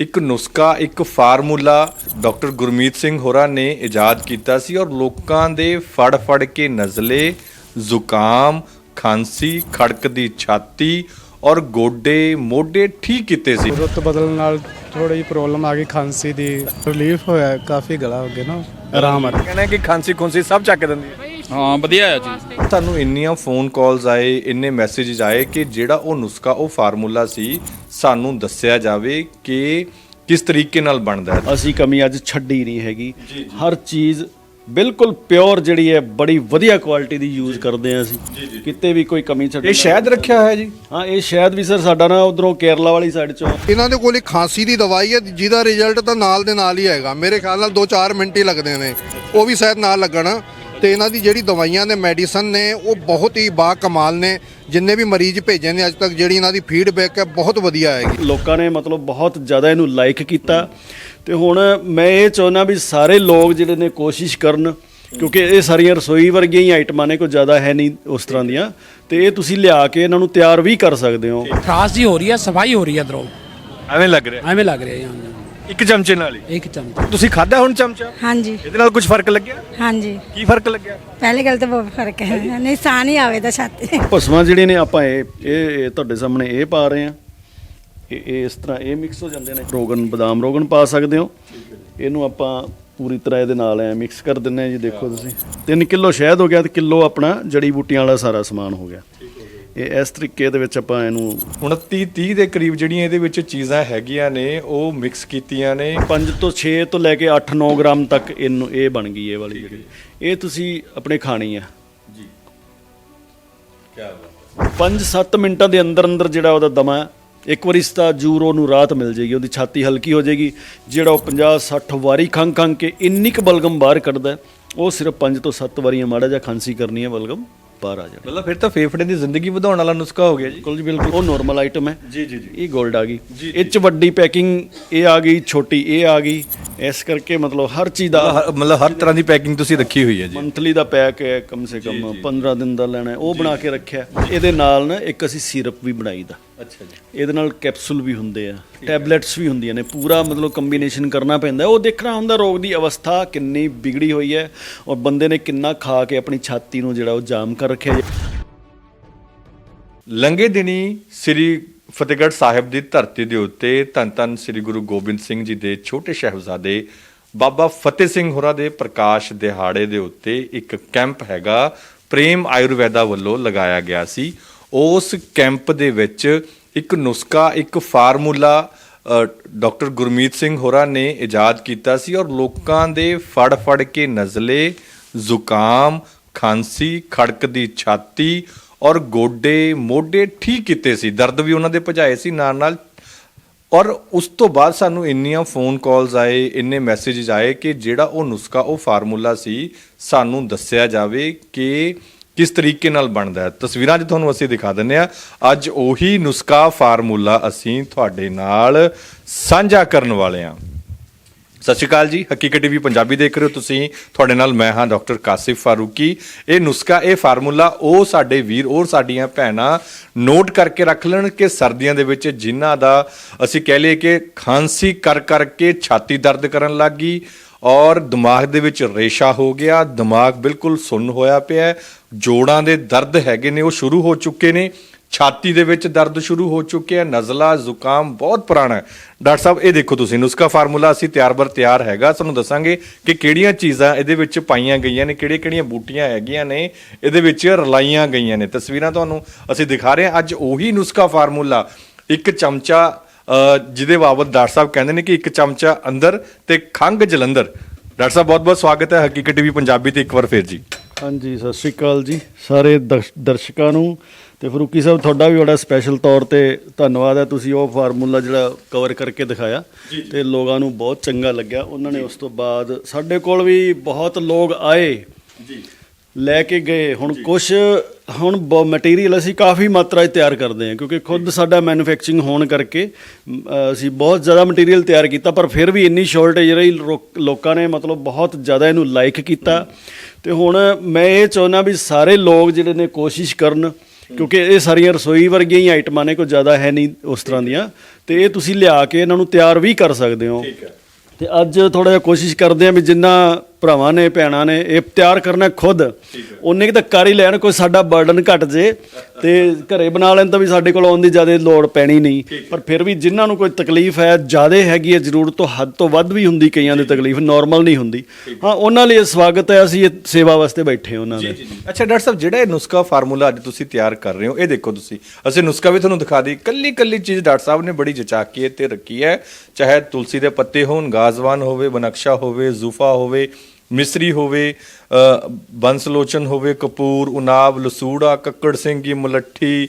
ਇੱਕ ਨੁਸਖਾ ਇੱਕ ਫਾਰਮੂਲਾ ਡਾਕਟਰ ਗੁਰਮੀਤ ਸਿੰਘ ਹੋਰਾਂ ਨੇ ਇਜਾਦ ਕੀਤਾ ਸੀ ਔਰ ਲੋਕਾਂ ਦੇ ਫੜ ਫੜ ਕੇ ਨਜ਼ਲੇ ਜ਼ੁਕਾਮ ਖਾਂਸੀ ਖੜਕ ਦੀ ਛਾਤੀ ਔਰ ਗੋਡੇ ਮੋਢੇ ਠੀਕ ਕੀਤੇ ਸੀ। ਰੁੱਤ ਬਦਲਣ ਨਾਲ ਥੋੜੀ ਜਿਹੀ ਪ੍ਰੋਬਲਮ ਆ ਗਈ ਖਾਂਸੀ ਦੀ। ਰਿਲੀਫ ਹੋਇਆ ਕਾਫੀ ਗਲਾ ਹੋ ਗਿਆ ਨਾ ਆਰਾਮ ਆ ਕਹਿਣਾ ਕਿ ਖਾਂਸੀ ਖੁੰਸੀ ਸਭ ਚੱਕ ਦਿੰਦੀ ਹੈ। ਹਾਂ ਵਧੀਆ ਆ ਜੀ। ਸਾਨੂੰ ਇੰਨੀਆਂ ਫੋਨ ਕਾਲਸ ਆਏ ਇੰਨੇ ਮੈਸੇजेस ਆਏ ਕਿ ਜਿਹੜਾ ਉਹ ਨੁਸਖਾ ਉਹ ਫਾਰਮੂਲਾ ਸੀ ਸਾਨੂੰ ਦੱਸਿਆ ਜਾਵੇ ਕਿ ਕਿਸ ਤਰੀਕੇ ਨਾਲ ਬਣਦਾ ਹੈ। ਅਸੀਂ ਕਮੀ ਅੱਜ ਛੱਡੀ ਨਹੀਂ ਹੈਗੀ। ਹਰ ਚੀਜ਼ ਬਿਲਕੁਲ ਪਿਓਰ ਜਿਹੜੀ ਹੈ ਬੜੀ ਵਧੀਆ ਕੁਆਲਿਟੀ ਦੀ ਯੂਜ਼ ਕਰਦੇ ਆ ਅਸੀਂ। ਕਿਤੇ ਵੀ ਕੋਈ ਕਮੀ ਛੱਡੀ ਇਹ ਸ਼ਾਇਦ ਰੱਖਿਆ ਹੋਇਆ ਜੀ। ਹਾਂ ਇਹ ਸ਼ਾਇਦ ਵੀ ਸਰ ਸਾਡਾ ਨਾ ਉਧਰੋਂ ਕੇਰਲਾ ਵਾਲੀ ਸਾਈਡ ਚੋਂ। ਇਹਨਾਂ ਦੇ ਕੋਲ ਇੱਕ ਖਾਂਸੀ ਦੀ ਦਵਾਈ ਹੈ ਜਿਹਦਾ ਰਿਜ਼ਲਟ ਤਾਂ ਨਾਲ ਦੇ ਨਾਲ ਹੀ ਆਏਗਾ। ਮੇਰੇ ਖਿਆਲ ਨਾਲ 2-4 ਮਿੰਟ ਹੀ ਲੱਗਦੇ ਨੇ। ਉਹ ਵੀ ਸ਼ਾਇਦ ਨਾਲ ਲੱਗਣ। ਤੇ ਇਹਨਾਂ ਦੀ ਜਿਹੜੀ ਦਵਾਈਆਂ ਨੇ ਮੈਡੀਸਨ ਨੇ ਉਹ ਬਹੁਤ ਹੀ ਬਾ ਕਮਾਲ ਨੇ। ਜਿੰਨੇ ਵੀ ਮਰੀਜ਼ ਭੇਜੇ ਨੇ ਅੱਜ ਤੱਕ ਜਿਹੜੀ ਇਹਨਾਂ ਦੀ ਫੀਡਬੈਕ ਹੈ ਬਹੁਤ ਵਧੀਆ ਆਏਗੀ ਲੋਕਾਂ ਨੇ ਮਤਲਬ ਬਹੁਤ ਜ਼ਿਆਦਾ ਇਹਨੂੰ ਲਾਈਕ ਕੀਤਾ। ਤੇ ਹੁਣ ਮੈਂ ਇਹ ਚਾਹੁੰਦਾ ਵੀ ਸਾਰੇ ਲੋਕ ਜਿਹੜੇ ਨੇ ਕੋਸ਼ਿਸ਼ ਕਰਨ ਕਿਉਂਕਿ ਇਹ ਸਾਰੀਆਂ ਰਸੋਈ ਵਰਗੀਆਂ ਹੀ ਆਈਟਮਾਂ ਨੇ ਕੋਈ ਜ਼ਿਆਦਾ ਹੈ ਨਹੀਂ ਉਸ ਤਰ੍ਹਾਂ ਦੀਆਂ। ਤੇ ਇਹ ਤੁਸੀਂ ਲਿਆ ਕੇ ਇਹਨਾਂ ਨੂੰ ਤਿਆਰ ਵੀ ਕਰ ਸਕਦੇ ਹੋ। ਖਾਸ ਜੀ ਹੋ ਰਹੀ ਹੈ ਸਫ਼ਾਈ ਹੋ ਰਹੀ ਹੈ ਅੰਦਰੋਂ ਐਵੇਂ ਲੱਗ ਰਿਹਾ। ਐਵੇਂ ਲੱਗ ਰਿਹਾ ਹੈ ਇੱਕ ਚਮਚੇ ਨਾਲ ਹੀ? ਇੱਕ ਚਮਚ। ਤੁਸੀਂ ਖਾਦਾ ਹੁਣ ਚਮਚਾ? ਹਾਂਜੀ। ਇਹਦੇ ਨਾਲ ਕੁਝ ਫ਼ਰਕ ਲੱਗਿਆ? ਹਾਂਜੀ। ਕੀ ਫ਼ਰਕ ਲੱਗਿਆ? ਪਹਿਲੀ ਗੱਲ ਤਾਂ ਬਹੁਤ ਫ਼ਰਕ ਹੈ। ਨਹੀਂ ਸਾਹ ਨਹੀਂ ਆਵੇ ਤਾਂ ਛਾਤੀ ਭਸਮਾਂ ਜਿਹੜੇ ਨੇ ਆਪਾਂ ਇਹ ਇਹ ਇਹ ਤੁਹਾਡੇ ਸਾਹਮਣੇ ਇਹ ਪਾ ਰਹੇ ਆ ਇਹ ਇਹ ਇਸ ਤਰ੍ਹਾਂ ਇਹ ਮਿਕਸ ਹੋ ਜਾਂਦੇ ਨੇ। ਰੋਗਨ ਬਦਾਮ ਰੋਗਨ ਪਾ ਸਕਦੇ ਹੋ। ਇਹਨੂੰ ਆਪਾਂ ਪੂਰੀ ਤਰ੍ਹਾਂ ਇਹਦੇ ਨਾਲ ਐ ਮਿਕਸ ਕਰ ਦਿੰਨੇ ਆ ਜੀ ਦੇਖੋ ਤੁਸੀਂ। 3 ਕਿਲੋ ਸ਼ਹਿਦ ਹੋ ਗਿਆ ਤੇ ਕਿਲੋ ਆਪਣਾ ਜੜੀ ਬੂਟੀਆਂ ਵਾਲਾ ਸਾਰਾ ਸਮਾਨ ਹੋ ਗਿਆ। ਇਹ ਇਸ ਤਰੀਕੇ ਦੇ ਵਿੱਚ ਆਪਾਂ ਇਹਨੂੰ 29 30 ਦੇ ਕਰੀਬ ਜਿਹੜੀਆਂ ਇਹਦੇ ਵਿੱਚ ਚੀਜ਼ਾਂ ਹੈਗੀਆਂ ਨੇ ਉਹ ਮਿਕਸ ਕੀਤੀਆਂ ਨੇ। 5 ਤੋਂ 6 ਤੋਂ ਲੈ ਕੇ 8-9 ਗ੍ਰਾਮ ਤੱਕ ਇਹਨੂੰ ਇਹ ਬਣ ਗਈ ਇਹ ਵਾਲੀ ਜਿਹੜੀ। ਇਹ ਤੁਸੀਂ ਆਪਣੇ ਖਾਣੀ ਆ। ਜੀ। ਕੀ ਬਾਤ 5-7 ਮਿੰਟਾਂ ਦੇ ਅੰਦਰ ਅੰਦਰ ਜਿਹੜਾ ਉਹਦਾ ਦਮਾ ਇੱਕ ਵਾਰੀ ਸਤਾ ਜੂਰ ਉਹਨੂੰ ਰਾਹਤ ਮਿਲ ਜਾਏਗੀ ਉਹਦੀ ਛਾਤੀ ਹਲਕੀ ਹੋ ਜਾਏਗੀ ਜਿਹੜਾ ਉਹ 50-60 ਵਾਰੀ ਖੰਗ ਖੰਗ ਕੇ ਇੰਨੀ ਕੁ ਬਲਗਮ ਬਾਹਰ ਕੱਢਦਾ ਉਹ ਸਿਰਫ 5 ਤੋਂ 7 ਵਾਰੀਆਂ ਮਾੜਾ ਜਿਹਾ ਖਾਂਸੀ ਕਰਨੀ ਹੈ ਬਲਗਮ। ਬਾਹਰ ਆ ਜਾਣਾ। ਮਤਲਬ ਫਿਰ ਤਾਂ ਫੇਫੜੇ ਦੀ ਜ਼ਿੰਦਗੀ ਵਧਾਉਣ ਵਾਲਾ ਨੁਸਖਾ ਹੋ ਗਿਆ ਜੀ। ਬਿਲਕੁਲ ਜੀ ਬਿਲਕੁਲ। ਉਹ ਨਾਰਮਲ ਆਈਟਮ ਹੈ। ਜੀ ਜੀ ਜੀ। ਇਹ 골ਡ ਆ ਗਈ। ਇਹ ਚ ਵੱਡੀ ਪੈਕਿੰਗ ਇਹ ਆ ਗਈ ਛੋਟੀ ਇਹ ਆ ਗਈ। ਇਸ ਕਰਕੇ ਮਤਲਬ ਹਰ ਚੀਜ਼ ਦਾ ਮਤਲਬ ਹਰ ਤਰ੍ਹਾਂ ਦੀ ਪੈਕਿੰਗ ਤੁਸੀਂ ਰੱਖੀ ਹੋਈ ਹੈ ਜੀ। ਮੰਥਲੀ ਦਾ ਪੈਕ ਹੈ ਕਮ ਸੇ ਕਮ 15 ਦਿਨ ਦਾ ਲੈਣਾ ਹੈ। ਉਹ ਬਣਾ ਕੇ ਰੱਖਿਆ। ਇਹਦੇ ਨਾਲ ਨਾ ਇੱਕ ਅਸੀਂ ਸਿਰਪ ਵੀ ਬਣਾਈ ਦਾ। ਅੱਛਾ ਜੀ। ਇਹਦੇ ਨਾਲ ਕੈਪਸੂਲ ਵੀ ਹੁੰਦੇ ਆ ਟੈਬਲੇਟਸ ਵੀ ਹੁੰਦੀਆਂ ਨੇ, ਪੂਰਾ ਮਤਲਬ ਕੰਬੀਨੇਸ਼ਨ ਕਰਨਾ ਪੈਂਦਾ ਉਹ ਦੇਖਣਾ ਹੁੰਦਾ ਰੋਗ ਦੀ ਅਵਸਥਾ ਕਿੰਨੀ ਵਿਗੜੀ ਹੋਈ ਹੈ ਔਰ ਬੰਦੇ ਨੇ ਕਿੰਨਾ ਖਾ ਕੇ ਆਪਣੀ ਛਾਤੀ ਨੂੰ ਜਿਹੜਾ ਉਹ ਜਾਮ ਕਰ ਰੱਖਿਆ ਹੈ। ਲੰਗੇ ਦਿਨੀ ਸ੍ਰੀ ਫਤਿਹਗੜ੍ਹ ਸਾਹਿਬ ਦੀ ਧਰਤੀ ਦੇ ਉੱਤੇ ਧੰਨ ਧੰਨ ਸ੍ਰੀ ਗੁਰੂ ਗੋਬਿੰਦ ਸਿੰਘ ਜੀ ਦੇ ਛੋਟੇ ਸ਼ਹਿਬਜ਼ਾਦੇ ਬਾਬਾ ਫਤਿਹ ਸਿੰਘ ਹੋਰਾਂ ਦੇ ਪ੍ਰਕਾਸ਼ ਦਿਹਾੜੇ ਦੇ ਉੱਤੇ ਇੱਕ ਕੈਂਪ ਹੈਗਾ, ਪ੍ਰੇਮ ਆਯੁਰਵੈਦਾ ਵੱਲੋਂ ਲਗਾਇਆ ਗਿਆ ਸੀ। ਉਸ ਕੈਂਪ ਦੇ ਵਿੱਚ ਇੱਕ ਨੁਸਖਾ ਇੱਕ ਫਾਰਮੂਲਾ ਅ, ਡਾਕਟਰ ਗੁਰਮੀਤ ਸਿੰਘ ਹੋਰਾਂ ਨੇ ਇਜਾਦ ਕੀਤਾ ਸੀ ਔਰ ਲੋਕਾਂ ਦੇ ਫੜ ਫੜ ਕੇ ਨਜ਼ਲੇ ਜ਼ੁਕਾਮ ਖਾਂਸੀ ਖੜਕ ਦੀ ਛਾਤੀ ਔਰ ਗੋਡੇ ਮੋਢੇ ਠੀਕ ਕੀਤੇ ਸੀ। ਦਰਦ ਵੀ ਉਹਨਾਂ ਦੇ ਭਜਾਏ ਸੀ ਨਾਲ ਨਾਲ। ਔਰ ਉਸ ਤੋਂ ਬਾਅਦ ਸਾਨੂੰ ਇੰਨੀਆਂ ਫੋਨ ਕਾਲਸ ਆਏ ਇੰਨੇ ਮੈਸੇजेस ਆਏ ਕਿ ਜਿਹੜਾ ਉਹ ਨੁਸਖਾ ਉਹ ਫਾਰਮੂਲਾ ਸੀ ਸਾਨੂੰ ਦੱਸਿਆ ਜਾਵੇ ਕਿ ਕਿਸ ਤਰੀਕੇ ਨਾਲ ਬਣਦਾ ਹੈ? ਤਸਵੀਰਾਂ 'ਚ ਤੁਹਾਨੂੰ ਅਸੀਂ ਦਿਖਾ ਦਿੰਨੇ ਆ ਅੱਜ ਉਹੀ ਨੁਸਖਾ ਫਾਰਮੂਲਾ ਅਸੀਂ ਤੁਹਾਡੇ ਨਾਲ ਸਾਂਝਾ ਕਰਨ ਵਾਲੇ ਹਾਂ। ਸਤਿ ਸ਼੍ਰੀ ਅਕਾਲ ਜੀ। ਹਕੀਕਤ ਟੀਵੀ ਪੰਜਾਬੀ ਦੇਖ ਰਹੇ ਹੋ ਤੁਸੀਂ। ਤੁਹਾਡੇ ਨਾਲ ਮੈਂ ਹਾਂ ਡਾਕਟਰ ਕਾਸਿਫ ਫਾਰੂਕੀ। ਇਹ ਨੁਸਖਾ, ਇਹ ਫਾਰਮੂਲਾ ਉਹ ਸਾਡੇ ਵੀਰ ਔਰ ਸਾਡੀਆਂ ਭੈਣਾਂ ਨੋਟ ਕਰਕੇ ਰੱਖ ਲੈਣ ਕਿ ਸਰਦੀਆਂ ਦੇ ਵਿੱਚ ਜਿਨ੍ਹਾਂ ਦਾ ਅਸੀਂ ਕਹਿ ਲਈਏ ਕਿ ਖਾਂਸੀ ਕਰ ਕਰਕੇ ਛਾਤੀ ਦਰਦ ਕਰਨ ਲੱਗੀ ਔਰ ਦਿਮਾਗ ਦੇ ਵਿੱਚ ਰੇਸ਼ਾ ਹੋ ਗਿਆ, ਦਿਮਾਗ ਬਿਲਕੁਲ ਸੁੰਨ ਹੋਇਆ ਪਿਆ ਜੋੜਾਂ ਦੇ ਦਰਦ ਹੈਗੇ ਨੇ, ਉਹ ਸ਼ੁਰੂ ਹੋ ਚੁੱਕੇ ਨੇ, ਛਾਤੀ ਦੇ ਵਿੱਚ ਦਰਦ ਸ਼ੁਰੂ ਹੋ ਚੁੱਕਿਆ ਨਜ਼ਲਾ, ਜ਼ੁਕਾਮ ਬਹੁਤ ਪੁਰਾਣਾ ਡਾਕਟਰ ਸਾਹਿਬ, ਇਹ ਦੇਖੋ ਤੁਸੀਂ, ਨੁਸਖਾ ਫਾਰਮੂਲਾ ਅਸੀਂ ਤਿਆਰ ਬਰ ਤਿਆਰ ਹੈਗਾ, ਤੁਹਾਨੂੰ ਦੱਸਾਂਗੇ ਕਿ ਕਿਹੜੀਆਂ ਚੀਜ਼ਾਂ ਇਹਦੇ ਵਿੱਚ ਪਾਈਆਂ ਗਈਆਂ ਨੇ ਕਿਹੜੀਆਂ ਕਿਹੜੀਆਂ ਬੂਟੀਆਂ ਹੈਗੀਆਂ ਨੇ, ਇਹਦੇ ਵਿੱਚ ਰਲਾਈਆਂ ਗਈਆਂ ਨੇ। ਤਸਵੀਰਾਂ ਤੁਹਾਨੂੰ ਅਸੀਂ ਦਿਖਾ ਰਹੇ ਹਾਂ, ਅੱਜ ਉਹੀ ਨੁਸਖਾ ਫਾਰਮੂਲਾ, ਇੱਕ ਚਮਚਾ ਜਿਹਦੇ ਬਾਬਤ ਡਾਕਟਰ ਸਾਹਿਬ ਕਹਿੰਦੇ ਨੇ ਕਿ ਇੱਕ ਚਮਚਾ ਅੰਦਰ ਤੇ ਖੰਗ ਜਲੰਧਰ। ਡਾਕਟਰ ਸਾਹਿਬ ਬਹੁਤ ਬਹੁਤ ਸਵਾਗਤ ਹੈ ਹਕੀਕਤ ਟੀਵੀ ਪੰਜਾਬੀ ਤੇ ਇੱਕ ਵਾਰ ਫੇਰ ਜੀ। ਹਾਂਜੀ ਸਤਿ ਸ਼੍ਰੀ ਅਕਾਲ ਜੀ ਸਾਰੇ ਦਰਸ਼- ਦਰਸ਼ਕਾਂ ਨੂੰ ਤੇ ਫਰੂਕੀ ਸਾਹਿਬ ਤੁਹਾਡਾ ਵੀ ਬੜਾ ਸਪੈਸ਼ਲ ਤੌਰ ਤੇ ਧੰਨਵਾਦ ਹੈ। ਤੁਸੀਂ ਉਹ ਫਾਰਮੂਲਾ ਜਿਹੜਾ ਕਵਰ ਕਰਕੇ ਦਿਖਾਇਆ ਤੇ ਲੋਕਾਂ ਨੂੰ ਬਹੁਤ ਚੰਗਾ ਲੱਗਿਆ। ਉਹਨਾਂ ਨੇ ਉਸ ਤੋਂ ਬਾਅਦ ਸਾਡੇ ਕੋਲ ਵੀ ਬਹੁਤ ਲੋਕ ਆਏ। ਜੀ। ਲੈ ਕੇ ਗਏ। ਹੁਣ ਕੁਝ ਹੁਣ ਮਟੀਰੀਅਲ ਅਸੀਂ ਕਾਫੀ ਮਾਤਰਾ 'ਚ ਤਿਆਰ ਕਰਦੇ ਹਾਂ ਕਿਉਂਕਿ ਖੁਦ ਸਾਡਾ ਮੈਨੂਫੈਕਚਰਿੰਗ ਹੋਣ ਕਰਕੇ ਅਸੀਂ ਬਹੁਤ ਜ਼ਿਆਦਾ ਮਟੀਰੀਅਲ ਤਿਆਰ ਕੀਤਾ ਪਰ ਫਿਰ ਵੀ ਇੰਨੀ ਸ਼ਾਰਟੇਜ ਰਹੀ ਲੋਕਾਂ ਨੇ ਮਤਲਬ ਬਹੁਤ ਜ਼ਿਆਦਾ ਇਹਨੂੰ ਲਾਈਕ ਕੀਤਾ। ਤੇ ਹੁਣ ਮੈਂ ਇਹ ਚਾਹੁੰਦਾ ਵੀ ਸਾਰੇ ਲੋਕ ਜਿਹੜੇ ਨੇ ਕੋਸ਼ਿਸ਼ ਕਰਨ ਕਿਉਂਕਿ ਇਹ ਸਾਰੀਆਂ ਰਸੋਈ ਵਰਗੀਆਂ ਹੀ ਆਈਟਮਾਂ ਨੇ ਕੋਈ ਜ਼ਿਆਦਾ ਹੈ ਨਹੀਂ ਉਸ ਤਰ੍ਹਾਂ ਦੀਆਂ। ਤੇ ਇਹ ਤੁਸੀਂ ਲਿਆ ਕੇ ਇਹਨਾਂ ਨੂੰ ਤਿਆਰ ਵੀ ਕਰ ਸਕਦੇ ਹੋ। ਠੀਕ ਹੈ। ਤੇ ਅੱਜ ਥੋੜਾ ਜਿਹਾ ਕੋਸ਼ਿਸ਼ ਕਰਦੇ ਆ ਵੀ ਜਿੰਨਾ ਭਰਾਵਾਂ ਨੇ ਭੈਣਾਂ ਨੇ ਇਹ ਤਿਆਰ ਕਰਨਾ ਖੁਦ। ਉਹਨੇ ਕਿ ਤਾਂ ਕਰ ਹੀ ਲੈਣ ਕੋਈ ਸਾਡਾ ਬਰਡਨ ਘਟ ਜੇ। ਤੇ ਘਰੇ ਬਣਾ ਲੈਣ ਤਾਂ ਵੀ ਸਾਡੇ ਕੋਲ ਆਉਣ ਦੀ ਜ਼ਿਆਦਾ ਲੋੜ ਪੈਣੀ ਨਹੀਂ। ਪਰ ਫਿਰ ਵੀ ਜਿਨ੍ਹਾਂ ਨੂੰ ਕੋਈ ਤਕਲੀਫ ਹੈ ਜ਼ਿਆਦਾ ਹੈਗੀ ਹੈ ਜ਼ਰੂਰਤ ਤੋਂ ਹੱਦ ਤੋਂ ਵੱਧ ਵੀ ਹੁੰਦੀ ਕਈਆਂ ਦੀ ਤਕਲੀਫ ਨਾਰਮਲ ਨਹੀਂ ਹੁੰਦੀ। ਹਾਂ। ਉਹਨਾਂ ਲਈ ਇਹ ਸਵਾਗਤ ਹੈ ਅਸੀਂ ਇਹ ਸੇਵਾ ਵਾਸਤੇ ਬੈਠੇ ਹਾਂ ਉਹਨਾਂ ਦੇ। ਅੱਛਾ ਡਾਕਟਰ ਸਾਹਿਬ ਜਿਹੜਾ ਇਹ ਨੁਸਖਾ ਫਾਰਮੂਲਾ ਅੱਜ ਤੁਸੀਂ ਤਿਆਰ ਕਰ ਰਹੇ ਹੋ ਇਹ ਦੇਖੋ ਤੁਸੀਂ। ਅਸੀਂ ਨੁਸਖਾ ਵੀ ਤੁਹਾਨੂੰ ਦਿਖਾ ਦੀ ਕੱਲੀ ਕੱਲੀ ਚੀਜ਼ ਡਾਕਟਰ ਸਾਹਿਬ ਨੇ ਬੜੀ ਜਚਾ ਕੇ ਤੇ ਰੱਖੀ ਹੈ। ਚਾਹੇ ਤੁਲਸੀ ਦੇ ਪੱਤੇ ਹੋਣ ਗਾਜ਼ਵਾਨ ਹੋਵੇ ਬਨਕਸ਼ਾ ਹੋਵੇ ਜ਼ੂਫਾ ਹੋਵੇ ਮਿਸਰੀ ਹੋਵੇ ਬੰਸਲੋਚਨ ਹੋਵੇ ਕਪੂਰ ਉਨਾਵ ਲਸੂੜਾ ਕੱਕੜ ਸਿੰਘ ਜੀ ਮਲੱਠੀ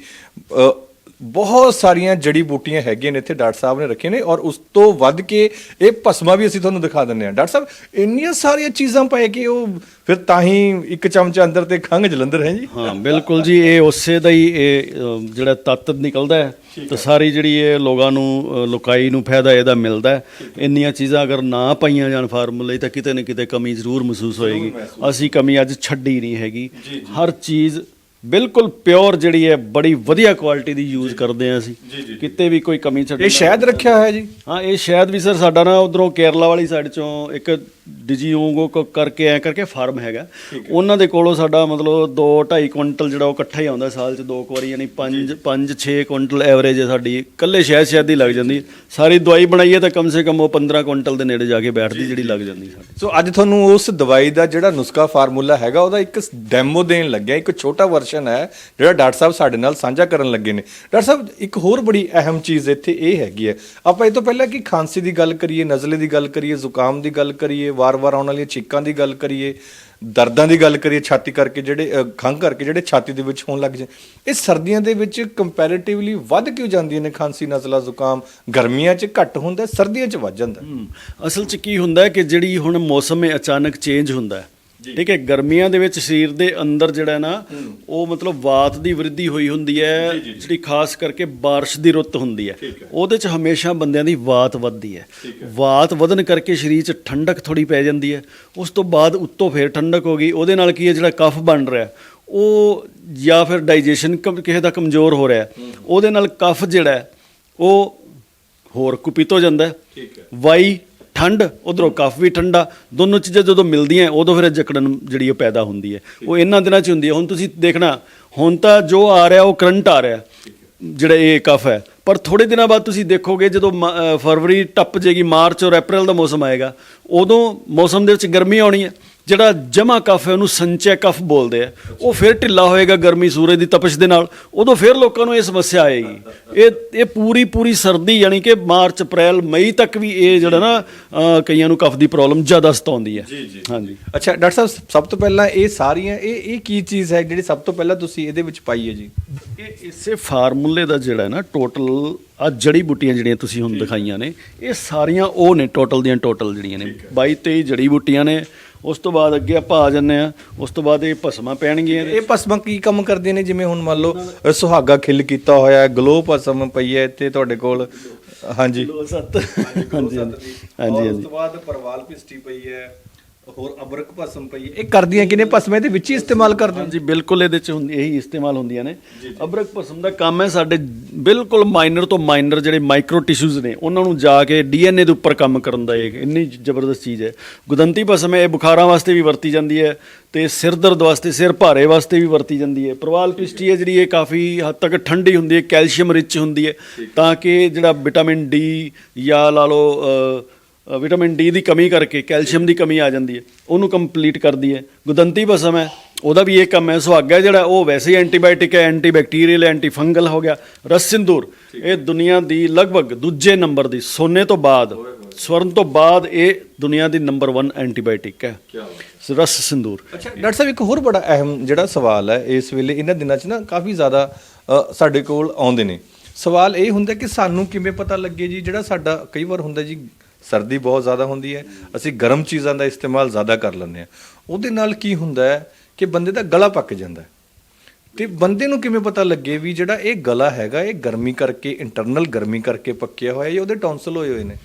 ਬਹੁਤ ਸਾਰੀਆਂ ਜੜੀ ਬੂਟੀਆਂ ਹੈਗੀਆਂ ਨੇ ਇੱਥੇ ਡਾਕਟਰ ਸਾਹਿਬ ਨੇ ਰੱਖੇ ਨੇ ਔਰ ਉਸ ਤੋਂ ਵੱਧ ਕੇ ਇਹ ਭਸਮਾ ਵੀ ਅਸੀਂ ਤੁਹਾਨੂੰ ਦਿਖਾ ਦਿੰਦੇ ਹਾਂ। ਡਾਕਟਰ ਸਾਹਿਬ ਇੰਨੀਆਂ ਸਾਰੀਆਂ ਚੀਜ਼ਾਂ ਪਏ ਕਿ ਉਹ ਫਿਰ ਤਾਂ ਹੀ ਇੱਕ ਚਮਚਾ ਅੰਦਰ ਤੇ ਖੰਗ ਜਲੰਧਰ ਹੈ ਜੀ? ਹਾਂ ਬਿਲਕੁਲ ਜੀ ਇਹ ਉਸੇ ਦਾ ਹੀ ਇਹ ਜਿਹੜਾ ਤੱਤ ਨਿਕਲਦਾ ਹੈ ਤੇ ਸਾਰੀ ਜਿਹੜੀ ਇਹ ਲੋਕਾਂ ਨੂੰ ਲੋਕਾਈ ਨੂੰ ਫਾਇਦਾ ਇਹਦਾ ਮਿਲਦਾ ਹੈ। ਇੰਨੀਆਂ ਚੀਜ਼ਾਂ ਅਗਰ ਨਾ ਪਾਈਆਂ ਜਾਣ ਫਾਰਮੂਲੇ ਤਾਂ ਕਿਤੇ ਨਾ ਕਿਤੇ ਕਮੀ ਜ਼ਰੂਰ ਮਹਿਸੂਸ ਹੋਏਗੀ। ਅਸੀਂ ਕਮੀ ਅੱਜ ਛੱਡੀ ਨਹੀਂ ਹੈਗੀ। ਹਰ ਚੀਜ਼ ਬਿਲਕੁਲ ਪਿਓਰ ਜਿਹੜੀ ਹੈ ਬੜੀ ਵਧੀਆ ਕੁਆਲਿਟੀ ਦੀ ਯੂਜ਼ ਕਰਦੇ ਆ ਅਸੀਂ। ਕਿਤੇ ਵੀ ਕੋਈ ਕਮੀ ਛੱਡ ਇਹ ਸ਼ਾਇਦ ਰੱਖਿਆ ਹੋਇਆ ਜੀ? ਹਾਂ ਇਹ ਸ਼ਾਇਦ ਵੀ ਸਰ ਸਾਡਾ ਨਾ ਉਧਰੋਂ ਕੇਰਲਾ ਵਾਲੀ ਸਾਈਡ ਚੋਂ ਇੱਕ ਡਿਜੀਓਂਗੋ ਕਰਕੇ ਐ ਕਰਕੇ ਫਾਰਮ ਹੈਗਾ। ਉਹਨਾਂ ਦੇ ਕੋਲੋਂ ਸਾਡਾ ਮਤਲਬ 2 2.5 ਕੁਇੰਟਲ ਜਿਹੜਾ ਉਹ ਇਕੱਠਾ ਹੀ ਆਉਂਦਾ ਸਾਲ ਚ ਦੋ ਕੁ ਵਾਰੀ ਯਾਨੀ 5 5 6 ਕੁਇੰਟਲ ਐਵਰੇਜ ਹੈ ਸਾਡੀ। ਇਕੱਲੇ ਸ਼ਾਇਦ ਸ਼ਾਇਦ ਦੀ ਲੱਗ ਜਾਂਦੀ ਸਾਰੀ ਦਵਾਈ ਬਣਾਈਏ ਤਾਂ ਕਮ ਸੇ ਕਮ ਉਹ 15 ਕੁਇੰਟਲ ਦੇ ਨੇੜੇ ਜਾ ਕੇ ਬੈਠਦੀ ਜਿਹੜੀ ਲੱਗ ਜਾਂਦੀ ਸਾਡੀ। ਸੋ ਅੱਜ ਤੁਹਾਨੂੰ ਉਸ ਦਵਾਈ ਦਾ ਜਿਹੜਾ ਨੁਸਖਾ ਫਾਰਮੂਲਾ ਹੈਗਾ ਉਹਦਾ ਇੱਕ ਡੈਮੋ ਦੇਣ ਲੱਗਿਆ ਇੱਕ ਛੋਟਾ ਵਰਸ਼ਨ ਹੈ, ਜਿਹੜਾ ਡਾਕਟਰ ਸਾਹਿਬ ਸਾਡੇ ਨਾਲ ਸਾਂਝਾ ਕਰਨ ਲੱਗੇ ਨੇ। ਡਾਕਟਰ ਸਾਹਿਬ, ਇੱਕ ਹੋਰ ਬੜੀ ਅਹਿਮ ਚੀਜ਼ ਇੱਥੇ ਇਹ ਹੈਗੀ ਹੈ। ਆਪਾਂ ਇਹ ਤੋਂ ਪਹਿਲਾਂ ਕਿ ਖਾਂਸੀ ਦੀ ਗੱਲ ਕਰੀਏ, ਨਜ਼ਲੇ ਦੀ ਗੱਲ ਕਰੀਏ, ਜ਼ੁਕਾਮ ਦੀ ਗੱਲ ਕਰੀਏ, ਵਾਰ-ਵਾਰ ਆਉਣ ਵਾਲੀਆਂ ਛੀਕਾਂ ਦੀ ਗੱਲ ਕਰੀਏ, ਦਰਦਾਂ ਦੀ ਗੱਲ ਕਰੀਏ, ਛਾਤੀ ਕਰਕੇ ਜਿਹੜੇ ਖੰਘ ਕਰਕੇ ਜਿਹੜੇ ਛਾਤੀ ਦੇ ਵਿੱਚ ਹੋਣ ਲੱਗ ਜਾਂਦੇ ਇਹ ਸਰਦੀਆਂ ਦੇ ਵਿੱਚ ਕੰਪੈਰੀਟਿਵਲੀ ਵੱਧ ਕਿਉਂ ਜਾਂਦੀਆਂ ਨੇ ਖਾਂਸੀ, ਨਜ਼ਲਾ, ਜ਼ੁਕਾਮ? ਗਰਮੀਆਂ 'ਚ ਘੱਟ ਹੁੰਦਾ, ਸਰਦੀਆਂ 'ਚ ਵੱਧ ਜਾਂਦਾ। ਅਸਲ 'ਚ ਕੀ ਹੁੰਦਾ ਕਿ ਜਿਹੜੀ ਹੁਣ ਮੌਸਮ ਹੈ, ਅਚਾਨਕ ਚੇਂਜ ਹੁੰਦਾ ਹੈ। ਠੀਕ ਹੈ ਗਰਮੀਆਂ ਦੇ ਵਿੱਚ ਸਰੀਰ ਦੇ ਅੰਦਰ ਜਿਹੜਾ ਹੈ। ਨਾ ਉਹ ਮਤਲਬ ਵਾਤ ਦੀ ਵ੍ਰਿੱਧੀ ਹੋਈ ਹੁੰਦੀ ਹੈ ਜਿਹੜੀ ਖਾਸ ਕਰਕੇ ਬਾਰਿਸ਼ ਦੀ ਰੁੱਤ ਹੁੰਦੀ ਹੈ। ਉਹਦੇ 'ਚ ਹਮੇਸ਼ਾ ਬੰਦਿਆਂ ਦੀ ਵਾਤ ਵੱਧਦੀ ਹੈ। ਵਾਤ ਵਧਣ ਕਰਕੇ ਸਰੀਰ 'ਚ ਠੰਡਕ ਥੋੜੀ ਪੈ ਜਾਂਦੀ ਹੈ। ਉਸ ਤੋਂ ਬਾਅਦ ਉੱਤੋਂ ਫੇਰ ਠੰਡਕ ਹੋ ਗਈ। ਉਹਦੇ ਨਾਲ ਕੀ ਹੈ ਜਿਹੜਾ ਕਫ ਬਣ ਰਿਹਾ ਉਹ ਜਾਂ ਫਿਰ ਡਾਈਜੈਸ਼ਨ ਕਿਸੇ ਦਾ ਕਮਜ਼ੋਰ ਹੋ ਰਿਹਾ ਉਹਦੇ ਨਾਲ ਕਫ ਜਿਹੜਾ ਉਹ ਹੋਰ ਕੁਪਿਤ ਹੋ ਜਾਂਦਾ ਹੈ। ਵਾਈ ਠੰਡ, ਉਧਰੋਂ ਕਫ ਵੀ ਠੰਡਾ, ਦੋਨੋਂ ਚੀਜ਼ਾਂ ਜਦੋਂ ਮਿਲਦੀਆਂ, ਉਦੋਂ ਫਿਰ ਜਕੜਨ ਜਿਹੜੀ ਉਹ ਪੈਦਾ ਹੁੰਦੀ ਹੈ। ਉਹ ਇਹਨਾਂ ਦਿਨਾਂ 'ਚ ਹੁੰਦੀ ਹੈ। ਹੁਣ ਤੁਸੀਂ ਦੇਖਣਾ, ਹੁਣ ਤਾਂ ਜੋ ਆ ਰਿਹਾ, ਉਹ ਕਰੰਟ ਆ ਰਿਹਾ, ਜਿਹੜਾ ਇਹ ਕਫ ਹੈ। ਪਰ ਥੋੜੇ ਦਿਨਾਂ ਬਾਅਦ ਤੁਸੀਂ ਦੇਖੋਗੇ, ਜਦੋਂ ਮ- ਫਰਵਰੀ ਟੱਪ ਜੇਗੀ ਮਾਰਚ ਔਰ ਅਪ੍ਰੈਲ ਦਾ ਮੌਸਮ ਆਏਗਾ, ਉਦੋਂ ਮੌਸਮ ਦੇ ਵਿੱਚ ਗਰਮੀ ਆਉਣੀ ਹੈ। ਜਿਹੜਾ ਜਮਾ ਕਫ ਹੈ ਉਹਨੂੰ ਸੰਚੈ ਕਫ ਬੋਲਦੇ ਆ। ਉਹ ਫਿਰ ਢਿੱਲਾ ਹੋਏਗਾ ਗਰਮੀ ਸੂਰਜ ਦੀ ਤਪਸ਼ ਦੇ ਨਾਲ। ਉਦੋਂ ਫਿਰ ਲੋਕਾਂ ਨੂੰ ਇਹ ਸਮੱਸਿਆ ਆਏਗੀ। ਇਹ ਇਹ ਪੂਰੀ ਪੂਰੀ ਸਰਦੀ ਯਾਨੀ ਕਿ ਮਾਰਚ ਅਪ੍ਰੈਲ ਮਈ ਤੱਕ ਵੀ ਇਹ ਜਿਹੜਾ ਨਾ ਕਈਆਂ ਨੂੰ ਕਫ ਦੀ ਪ੍ਰੋਬਲਮ ਜ਼ਿਆਦਾ ਸਤਾਉਂਦੀ ਹੈ। ਹਾਂਜੀ। ਅੱਛਾ ਡਾਕਟਰ ਸਾਹਿਬ ਸਭ ਤੋਂ ਪਹਿਲਾਂ ਇਹ ਸਾਰੀਆਂ ਇਹ ਇਹ ਕੀ ਚੀਜ਼ ਹੈ ਜਿਹੜੀ ਸਭ ਤੋਂ ਪਹਿਲਾਂ ਤੁਸੀਂ ਇਹਦੇ ਵਿੱਚ ਪਾਈ ਹੈ ਜੀ? ਇਹ ਇਸੇ ਫਾਰਮੂਲੇ ਦਾ ਜਿਹੜਾ ਨਾ ਟੋਟਲ ਆ ਜੜੀ ਬੂਟੀਆਂ ਜਿਹੜੀਆਂ ਤੁਸੀਂ ਹੁਣ ਦਿਖਾਈਆਂ ਨੇ ਇਹ ਸਾਰੀਆਂ ਉਹ ਨੇ ਟੋਟਲ ਦੀਆਂ ਟੋਟਲ ਜਿਹੜੀਆਂ ਨੇ। 22 23 ਜੜੀ ਬੂਟੀਆਂ ਨੇ ਉਸ ਤੋਂ ਬਾਅਦ ਅੱਗੇ ਆਪਾਂ ਆ ਜੰਨੇ ਆ ਉਸ ਤੋਂ ਬਾਅਦ ਇਹ ਭਸਮਾਂ ਪੈਣਗੀਆਂ ਇਹ ਭਸਮਾਂ ਕੀ ਕੰਮ ਕਰਦੀਆਂ ਨੇ? ਜਿਵੇਂ ਹੁਣ ਮੰਨ ਲਓ ਸੁਹਾਗਾ ਖਿੱਲ ਕੀਤਾ ਹੋਇਆ ਹੈ ਗਲੋ ਭਸਮ ਪਈ ਹੈ ਇੱਥੇ ਤੁਹਾਡੇ ਕੋਲ। ਹਾਂਜੀ। ਲੋ ਸੱਤ। ਹਾਂਜੀ ਹਾਂਜੀ। ਹਾਂਜੀ ਹਾਂਜੀ। ਤੋਂ ਬਾਅਦ ਪਰਵਾਲ ਪਿਸਟੀ ਪਈ ਹੈ। ਹੋਰ ਅਬਰਕ ਭਸਮ ਪਈ ਇਹ ਕਰਦੀਆਂ ਕਿਨੇ? ਭਸਮੇ ਦੇ ਵਿੱਚ ਹੀ ਇਸਤੇਮਾਲ ਕਰਦੇ ਹੋ ਹਾਂਜੀ ਬਿਲਕੁਲ ਇਹਦੇ ਚ ਹੁੰਦੀ ਇਹੀ ਇਸਤੇਮਾਲ ਹੁੰਦੀਆਂ ਨੇ। ਅਬਰਕ ਭਸਮ ਦਾ ਕੰਮ ਹੈ ਸਾਡੇ ਬਿਲਕੁਲ ਮਾਈਨਰ ਤੋਂ ਮਾਈਨਰ ਜਿਹੜੇ ਮਾਈਕਰੋ ਟਿਸ਼ੂਜ਼ ਨੇ ਉਹਨਾਂ ਨੂੰ ਜਾ ਕੇ ਡੀਐਨਏ ਦੇ ਉੱਪਰ ਕੰਮ ਕਰਨ ਦਾ ਇਹ ਇੰਨੀ ਜ਼ਬਰਦਸਤ ਚੀਜ਼ ਹੈ। ਗੁਦੰਤੀ ਭਸਮ ਹੈ ਇਹ ਬੁਖਾਰਾਂ ਵਾਸਤੇ ਵੀ ਵਰਤੀ ਜਾਂਦੀ ਹੈ ਤੇ ਸਿਰ ਦਰਦ ਵਾਸਤੇ ਸਿਰ ਭਾਰੇ ਵਾਸਤੇ ਵੀ ਵਰਤੀ ਜਾਂਦੀ ਹੈ। ਪ੍ਰਵਾਲ ਪਿਸਟੀ ਹੈ ਜਿਹੜੀ ਇਹ ਕਾਫੀ ਹੱਦ ਤੱਕ ਠੰਡੀ ਹੁੰਦੀ ਹੈ ਕੈਲਸ਼ੀਅਮ ਰਿਚ ਹੁੰਦੀ ਹੈ ਤਾਂ ਕਿ ਜਿਹੜਾ ਵਿਟਾਮਿਨ ਡੀ ਜਾਂ ਲਾ ਲਓ ਵਿਟਾਮਿਨ ਡੀ ਦੀ ਕਮੀ ਕਰਕੇ ਕੈਲਸ਼ੀਅਮ ਦੀ ਕਮੀ ਆ ਜਾਂਦੀ ਹੈ। ਉਹਨੂੰ ਕੰਪਲੀਟ ਕਰਦੀ ਹੈ। ਗੁਦੰਤੀ ਭਸਮ ਹੈ। ਉਹਦਾ ਵੀ ਇਹ ਕੰਮ ਹੈ। ਸੁਹਾਗਾ ਜਿਹੜਾ ਉਹ ਵੈਸੇ ਹੀ ਐਂਟੀਬਾਇਓਟਿਕ ਹੈ ਐਂਟੀਬੈਕਟੀਰੀਅਲ ਐਂਟੀ ਫੰਗਲ ਹੋ ਗਿਆ। ਰਸ ਸਿੰਦੂਰ ਇਹ ਦੁਨੀਆ ਦੀ ਲਗਭਗ ਦੂਜੇ ਨੰਬਰ ਦੀ ਸੋਨੇ ਤੋਂ ਬਾਅਦ ਸਵਰਨ ਤੋਂ ਬਾਅਦ ਇਹ ਦੁਨੀਆ ਦੀ ਨੰਬਰ 1 ਐਂਟੀਬਾਇਓਟਿਕ ਹੈ। ਰਸ ਸਿੰਦੂਰ। ਅੱਛਾ ਡਾਕਟਰ ਸਾਹਿਬ ਇੱਕ ਹੋਰ ਬੜਾ ਅਹਿਮ ਜਿਹੜਾ ਸਵਾਲ ਹੈ ਇਸ ਵੇਲੇ ਇਹਨਾਂ ਦਿਨਾਂ 'ਚ ਨਾ ਕਾਫੀ ਜ਼ਿਆਦਾ ਸਾਡੇ ਕੋਲ ਆਉਂਦੇ ਨੇ। ਸਵਾਲ ਇਹ ਹੁੰਦਾ ਕਿ ਸਾਨੂੰ ਕਿਵੇਂ ਪਤਾ ਲੱਗੇ ਜੀ ਜਿਹੜਾ ਸਾਡਾ ਕਈ ਵਾਰ ਹੁੰਦਾ ਜੀ ਸਰਦੀ ਬਹੁਤ ਜ਼ਿਆਦਾ ਹੁੰਦੀ ਹੈ ਅਸੀਂ ਗਰਮ ਚੀਜ਼ਾਂ ਦਾ ਇਸਤੇਮਾਲ ਜ਼ਿਆਦਾ ਕਰ ਲੈਂਦੇ ਹਾਂ। ਉਹਦੇ ਨਾਲ ਕੀ ਹੁੰਦਾ ਹੈ ਕਿ ਬੰਦੇ ਦਾ ਗਲਾ ਪੱਕ ਜਾਂਦਾ ਹੈ। ਤੇ ਬੰਦੇ ਨੂੰ ਕਿਵੇਂ ਪਤਾ ਲੱਗੇ ਵੀ ਜਿਹੜਾ ਇਹ ਗਲਾ ਹੈਗਾ ਇਹ ਗਰਮੀ ਕਰਕੇ ਇੰਟਰਨਲ ਗਰਮੀ ਕਰਕੇ ਪੱਕਿਆ ਹੋਇਆ ਜਾਂ ਉਹਦੇ ਟੌਨਸਲ ਹੋਏ ਹੋਏ ਨੇ।